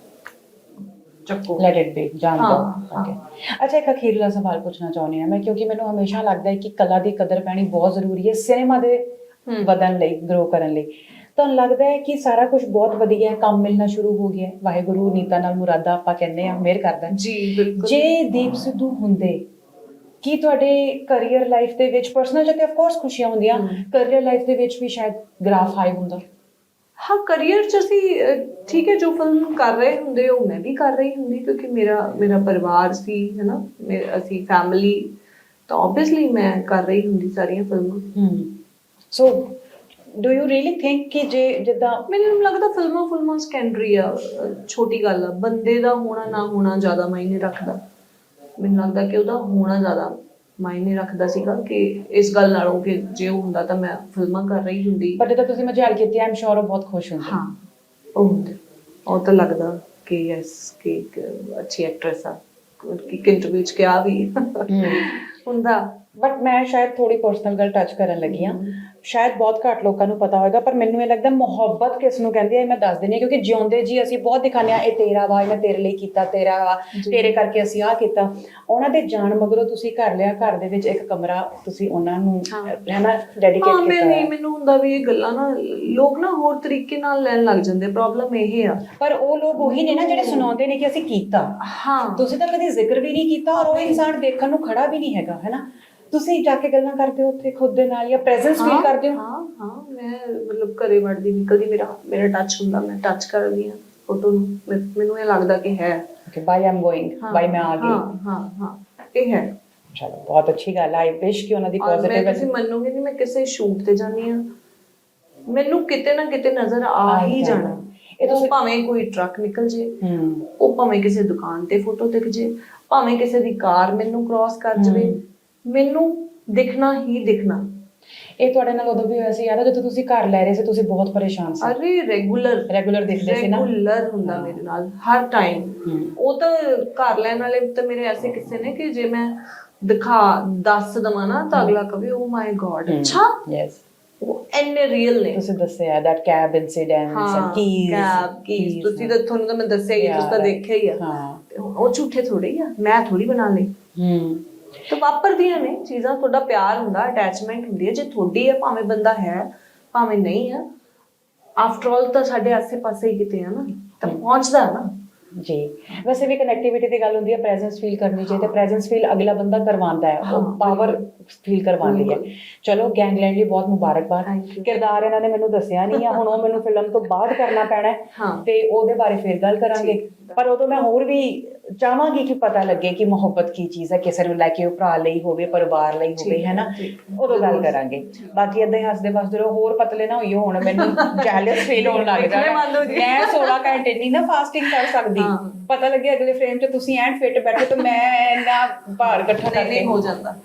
ਚੱਕੋ। ਲੈਟ ਇਟ ਬੀ ਜਾਣ ਦੋ। ਓਕੇ ਅੱਛਾ ਇੱਕ ਅਖੀਰਲਾ ਸਵਾਲ ਪੁੱਛਣਾ ਚਾਹੁੰਦੀ ਹਾਂ ਮੈਂ ਕਿਉਂਕਿ ਮੈਨੂੰ ਹਮੇਸ਼ਾ ਲੱਗਦਾ ਹੈ ਕਿ ਕਲਾ ਦੀ ਕਦਰ ਪੈਣੀ ਬਹੁਤ ਜ਼ਰੂਰੀ ਹੈ ਸਿਨੇਮਾ ਦੇ। ਵਧਣ ਲਈ ਗਰੋ ਕਰਨ ਲਈ। ਤੁਹਾਨੂੰ ਲੱਗਦਾ ਹੈ ਕਿ ਸਾਰਾ ਕੁਝ ਬਹੁਤ ਵਧੀਆ ਹੈ ਕੰਮ ਮਿਲਣਾ ਸ਼ੁਰੂ ਹੋ ਗਿਆ ਹੈ? ਵਾਹਿਗੁਰੂ ਨੀਤਾ ਨਾਲ ਮੁਰਾਦਾ ਆਪਾਂ ਕਹਿੰਦੇ ਆ ਮਿਹਰ ਕਰਦਾ। ਜੀ ਬਿਲਕੁਲ। ਜੇ ਦੀਪ ਸਿੱਧੂ ਹੁੰਦੇ ਕੀ ਤੁਹਾਡੇ ਕੈਰੀਅਰ ਲਾਈਫ ਦੇ ਵਿੱਚ ਪਰਸਨਲ ਤੇ ਆਫ ਕੋਰਸ ਖੁਸ਼ੀਆਂ ਹੁੰਦੀਆਂ। ਕੈਰੀਅਰ ਲਾਈਫ ਦੇ ਵਿੱਚ ਵੀ ਸ਼ਾਇਦ ਗ੍ਰਾਫ ਹਾਈ ਹੁੰਦਾ। ਹਾਂ ਕਰੀਅਰ ਚ ਅਸੀਂ ਠੀਕ ਹੈ ਜੋ ਫਿਲਮ ਕਰ ਰਹੇ ਹੁੰਦੇ ਉਹ ਮੈਂ ਵੀ ਕਰ ਰਹੀ ਹੁੰਦੀ ਕਿਉਂਕਿ ਮੇਰਾ ਮੇਰਾ ਪਰਿਵਾਰ ਸੀ ਹੈਨਾ ਅਸੀਂ ਫੈਮਿਲੀ ਤਾਂ ਆਬਵੀਅਸਲੀ ਮੈਂ ਕਰ ਰਹੀ ਹੁੰਦੀ ਸਾਰੀਆਂ ਫਿਲਮਾਂ so do you really think ਕਿ ਜੇ ਜਿੱਦਾਂ ਮੈਨੂੰ ਲੱਗਦਾ ਫਿਲਮਾਂ ਫਿਲਮਾਂ ਸੈਕੰਡਰੀ ਆ ਛੋਟੀ ਗੱਲ ਆ ਬੰਦੇ ਦਾ ਹੋਣਾ ਨਾ ਹੋਣਾ ਜ਼ਿਆਦਾ ਮਾਇਨੇ ਰੱਖਦਾ। ਮੈਨੂੰ ਲੱਗਦਾ ਕਿ ਉਹਦਾ ਹੋਣਾ ਜ਼ਿਆਦਾ ਮਾਇਨੇ ਰੱਖਦਾ ਸੀਗਾ ਕਿ ਇਸ ਗੱਲ ਨਾਲੋਂ ਕਿ ਜੇ ਉਹ ਹੁੰਦਾ ਤਾਂ ਮੈਂ ਫਿਲਮਾਂ ਕਰ ਰਹੀ ਹੁੰਦੀ। ਪਰ ਜਦੋਂ ਤੁਸੀਂ ਮਜਾਲ ਕੀਤੀ ਆਮ ਸ਼ੋਰ ਉਹ ਬਹੁਤ ਖੁਸ਼ ਹੁੰਦੇ। ਹਾਂ ਉਹ ਹੁੰਦੇ। ਉਹ ਤਾਂ ਲੱਗਦਾ ਕਿ ਯੈਸ ਕਿ ਇੱਕ ਅੱਛੀ ਐਕਟ੍ਰੈਸ ਆ। ਕਿ ਇੰਟਰਵਿਊ ਚ ਕਿਹਾ ਵੀ ਹੁੰਦਾ। ਬਟ ਮੈਂ ਸ਼ਾਇਦ ਥੋੜੀ ਪਰਸਨਲ ਗੱਲ ਟੱਚ ਕਰਨ ਲੱਗੀ ਆ ਸ਼ਾਇਦ ਬਹੁਤ ਘੱਟ ਲੋਕਾਂ ਨੂੰ ਪਤਾ ਹੋਵੇਗਾ ਪਰ ਮੈਨੂੰ ਇਹ ਲੱਗਦਾ ਮੁਹੱਬਤ ਕਿਸ ਨੂੰ ਕਹਿੰਦੀ ਹੈ ਮੈਂ ਦੱਸ ਦਿੰਦੀ ਹਾਂ ਕਿਉਂਕਿ ਜਿਉਂਦੇ ਜੀ ਅਸੀਂ ਬਹੁਤ ਦਿਖਾਉਂਦੇ ਆ ਇਹ ਤੇਰਾ ਵਾ ਇਹ ਮੈਂ ਤੇਰੇ ਲਈ ਕੀਤਾ ਤੇਰਾ ਵਾ। ਤੇਰੇ ਕਰਕੇ ਅਸੀਂ ਆਹ ਕੀਤਾ। ਉਹਨਾਂ ਦੇ ਜਾਣ ਮਗਰੋਂ ਤੁਸੀਂ ਘਰ ਲਿਆ ਘਰ ਦੇ ਵਿੱਚ ਇੱਕ ਕਮਰਾ ਤੁਸੀਂ ਉਹਨਾਂ ਨੂੰ। ਰਹਿਣਾ ਡੈਡੀਕੇਟ ਮੈਂ ਕੀਤਾ ਹੈ। ਮੈਨੂੰ ਹੁੰਦਾ ਵੀ ਇਹ ਗੱਲਾਂ ਨਾ ਲੋਕ ਨਾ ਹੋਰ ਤਰੀਕੇ ਨਾਲ ਲੈਣ ਲੱਗ ਜਾਂਦੇ ਪ੍ਰੋਬਲਮ ਇਹ ਆ। ਪਰ ਉਹ ਲੋਕ ਉਹੀ ਨੇ ਨਾ ਜਿਹੜੇ ਸੁਣਾਉਂਦੇ ਨੇ ਕਿ ਅਸੀਂ ਕੀਤਾ। ਹਾਂ। ਤੁਸੀਂ ਤਾਂ ਕਦੀ ਜ਼ਿਕਰ ਵੀ ਨਹੀਂ ਕੀਤਾ ਔਰ ਉਹ ਇਨਸਾਨ ਦੇਖਣ ਨੂੰ ਖੜਾ ਵੀ ਨਹੀਂ ਹੈਗਾ ਹੈਨਾ ਤੁਸੀਂ ਜਾ ਕੇ ਗੱਲਾਂ ਕਰਦੇ ਹੋ ਉੱਥੇ ਖੁਦ ਦੇ ਨਾਲ ਜਾਂ ਪ੍ਰੈਜ਼ੈਂਸ ਫੀਲ ਹਾਂ, ਕਰਦੇ ਹੋ? ਹਾਂ ਹਾਂ ਮੈਂ ਮਤਲਬ ਘਰੇ ਵੜਦੀ ਨਿਕਲਦੀ ਮੇਰਾ ਮੇਰਾ ਟੱਚ ਹੁੰਦਾ ਮੈਂ ਟੱਚ ਕਰਦੀ ਆ ਫੋਟੋ ਨੂੰ। ਮੈਨੂੰ ਇਹ ਲੱਗਦਾ ਕਿ ਹੈ। ਕਿ ਬਾਈ ਆਮ ਗੋਇੰਗ ਹਾਂ, ਬਾਈ ਮੈਂ ਆ ਗਈ। ਹਾਂ ਹਾਂ ਹਾਂ ਇਹ ਹੈ। ਚਲੋ ਬਹੁਤ ਅੱਛੀ ਗੱਲ ਹੈ ਆਈ ਵਿਸ਼ ਕਿ ਉਹਨਾਂ ਦੀ ਪੋਜ਼ਿਟਿਵ ਤੁਸੀਂ ਮੰਨੋਗੇ ਨਹੀਂ ਮੈਂ ਕਿਸੇ ਸ਼ੂਟ ਤੇ ਜਾਂਦੀ ਆ ਮੈਨੂੰ ਕਿਤੇ ਨਾ ਕਿਤੇ ਨਜ਼ਰ ਆ ਹੀ ਹੀ ਜਾਣਾ। ਇਹ ਤੁਸੀਂ- ਭਾਵੇਂ ਕੋਈ ਟਰੱਕ ਨਿਕਲ ਜੇ ਹੂੰ। ਉਹ ਭਾਵੇਂ ਕਿਸੇ ਦੁਕਾਨ ਤੇ ਫੋਟੋ ਦਿਖ ਜੇ ਭਾਵੇਂ ਕਿਸੇ ਦੀ ਕਾਰ ਮੈਨੂੰ ਕ੍ਰਾਸ ਕਰ ਜਵੇ। ਮੈਨੂੰ ਦਿਖਣਾ ਹੀ ਦਿਖਣਾ। ਇਹ ਤੁਹਾਡੇ ਨਾਲ ਉਦੋਂ ਵੀ ਹੋਇਆ ਸੀ ਹੈ ਜਦੋਂ ਤੁਸੀਂ ਘਰ ਲੈ ਰਹੇ ਸੀ ਤੁਸੀਂ ਬਹੁਤ ਪਰੇਸ਼ਾਨ ਸੀ। ਅਰੇ ਰੈਗੂਲਰ। ਰੈਗੂਲਰ ਦੇਖਦੇ ਸੀ ਨਾ। ਰੈਗੂਲਰ ਹੁੰਦਾ ਮੇਰੇ ਨਾਲ ਹਰ ਟਾਈਮ। ਉਹ ਤਾਂ ਘਰ ਲੈਣ ਵਾਲੇ ਤਾਂ ਮੇਰੇ ਐਸੇ ਕਿਸੇ ਨੇ ਕਿ ਜੇ ਮੈਂ ਦਿਖਾ ਦੱਸ ਦਵਾਂ ਨਾ ਤਾਂ ਅਗਲਾ ਕਵੇ ਓ ਮਾਈ ਗॉड ਅੱਛਾ। ਯੈਸ ਉਹ ਐਨੇ ਰੀਅਲ ਨੇ। ਤੁਸੀਂ ਦੱਸਿਆ that cab incidents and keys cab keys ਤੁਸੀਂ ਤਾਂ ਤੁਹਾਨੂੰ ਤਾਂ ਮੈਂ ਦੱਸਿਆ ਹੀ ਤੁਸੀਂ ਤਾਂ ਦੇਖਿਆ ਹੀ ਆ। ਹਾਂ। ਉਹ ਝੂਠੇ ਥੋੜੇ ਹੀ ਆ ਮੈਂ ਥੋੜੀ ਬਣਾ ਲਈ। ਹੂੰ। ਤਾਂ ਵਾਪਰਦੀਆਂ ਨੇ ਚੀਜ਼ਾਂ ਤੁਹਾਡਾ ਪਿਆਰ ਹੁੰਦਾ ਅਟੈਚਮੈਂਟ ਹੁੰਦੀ ਹੈ। ਜੇ ਤੁਹਾਡੀ ਹੈ ਭਾਵੇਂ ਬੰਦਾ ਹੈ ਭਾਵੇਂ ਨਹੀਂ ਹੈ ਆਫਟਰ ਆਲ ਤਾਂ ਸਾਡੇ ਆਸੇ-ਪਾਸੇ ਹੀ ਕਿਤੇ ਆ ਨਾ ਤਾਂ ਪਹੁੰਚਦਾ ਨਾ। ਜੀ। ਵੈਸੇ ਵੀ ਕਨੈਕਟੀਵਿਟੀ ਦੀ ਗੱਲ ਹੁੰਦੀ ਹੈ ਪ੍ਰੈਜ਼ੈਂਸ ਫੀਲ ਕਰਨੀ ਚਾਹੀਦੀ ਹੈ ਪ੍ਰੈਜ਼ੈਂਸ ਫੀਲ ਅਗਲਾ ਬੰਦਾ ਕਰਵਾਉਂਦਾ ਹੈ। ਉਹ ਪਾਵਰ ਫੀਲ ਕਰਵਾਉਂਦੀ ਹੈ। ਚਲੋ ਗੈਂਗਲੈਂਡ ਲਈ ਬਹੁਤ ਮੁਬਾਰਕਬਾਦ. ਕਿਰਦਾਰ ਇਹਨਾਂ ਨੇ ਮੈਨੂੰ ਦੱਸਿਆ ਨਹੀਂ ਆ ਹੁਣ ਉਹ ਮੈਨੂੰ ਫਿਲਮ ਤੋਂ ਬਾਅਦ ਕਰਨਾ ਪੈਣਾ। ਤੇ ਉਹਦੇ ਬਾਰੇ ਫਿਰ ਗੱਲ ਕਰਾਂਗੇ। ਪਰ ਉਦੋਂ ਮੈਂ ਹੋਰ ਵੀ ਚਾਹਾਂਗੀ ਕਿ ਪਤਾ ਲੱਗੇ ਕਿ ਮੁਹੱਬਤ ਕੀ ਚੀਜ਼ ਹੈ ਕਿਸੇ ਨੂੰ ਲੈ ਕੇ ਭਰਾ ਲਈ ਹੋਵੇ ਪਰਿਵਾਰ ਲਈ ਹੋਵੇ ਹੈ, ਨਾ। ਉਦੋਂ ਗੱਲ। ਕਰਾਂਗੇ ਬਾਕੀ ਹੀ ਹੱਸਦੇ ਵਸਦੇ ਰਹੋ ਹੋਰ ਪਤਲੇ ਨਾ ਹੋਈਓ ਹੁਣ ਮੈਨੂੰ ਜੈਲਸ ਫੀਲ ਹੋਣ ਲੱਗ ਜਾਣਾ। ਮੈਂ 16 ਘੰਟੇ ਨਹੀਂ ਨਾ ਫਾਸਟਿੰਗ ਕਰ ਸਕਦੀ। ਪਤਾ ਲੱਗੇ ਅਗਲੇ ਫਰੇਮ 'ਚ ਤੁਸੀਂ ਐਂਡ ਫਿੱਟ ਬੈਠੇ ਤਾਂ ਮੈਂ ਇੰਨਾ ਭਾਰ ਇਕੱਠਾ ਕਰਕੇ ਹੋ ਜਾਂਦਾ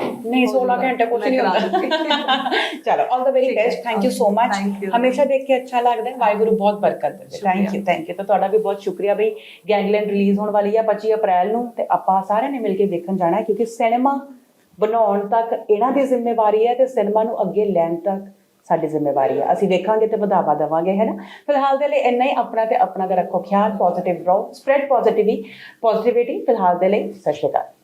ਨਹੀਂ ਹੋ 16 ਜਾਂਦਾ। ਘੰਟੇ ਕੁਝ ਮੈਂ ਨਹੀਂ ਕਰਾ ਹੁੰਦਾ। ਚਲੋ ਆਲ ਦਾ ਵੈਰੀ ਠੀਕ ਹੈ। Best thank you so much. ਹਮੇਸ਼ਾ ਦੇਖ ਕੇ ਅੱਛਾ ਲੱਗਦਾ ਹੈ। ਵਾਹਿਗੁਰੂ ਬਹੁਤ ਬਰਕਤ ਦੇਵੇ। ਥੈਂਕ ਯੂ ਥੈਂਕ ਯੂ ਤਾਂ ਤੁਹਾਡਾ ਵੀ ਬਹੁਤ ਸ਼ੁਕਰੀਆ ਬਈ। ਗੈਂਗਲੈਂਡ ਰਿਲੀਜ਼ ਹੋਣ ਵਾਲੀ ਹੈ 25 ਅਪ੍ਰੈਲ ਨੂੰ ਤੇ ਆਪਾਂ ਸਾਰਿਆਂ ਨੇ ਮਿਲ ਕੇ ਦੇਖਣ ਜਾਣਾ ਹੈ ਕਿਉਂਕਿ ਸਿਨੇਮਾ ਬਣਾਉਣ ਤੱਕ ਇਹਨਾਂ ਦੀ ਜ਼ਿੰਮੇਵਾਰੀ ਹੈ ਤੇ ਸਿਨੇਮਾ ਨੂੰ ਅੱਗੇ ਲੈਣ ਤੱਕ ਸਾਡੀ ਜ਼ਿੰਮੇਵਾਰੀ ਹੈ। ਅਸੀਂ ਵੇਖਾਂਗੇ ਤੇ ਵਧਾਵਾ ਦੇਵਾਂਗੇ ਹੈ ਨਾ? ਫਿਲਹਾਲ ਦੇ ਲਈ ਇੰਨਾ ਹੀ ਆਪਣਾ ਤੇ ਆਪਣਾ ਦਾ ਰੱਖੋ ਖਿਆਲ ਪੋਜ਼ਿਟਿਵ ਰਹੋ ਸਪਰੈਡ ਪੋਜ਼ਿਟਿਵੀ ਪੋਜ਼ਿਟਿਵਿਟੀ ਫਿਲਹਾਲ ਦੇ ਲਈ। ਸਤਿ ਸ਼੍ਰੀ ਅਕਾਲ।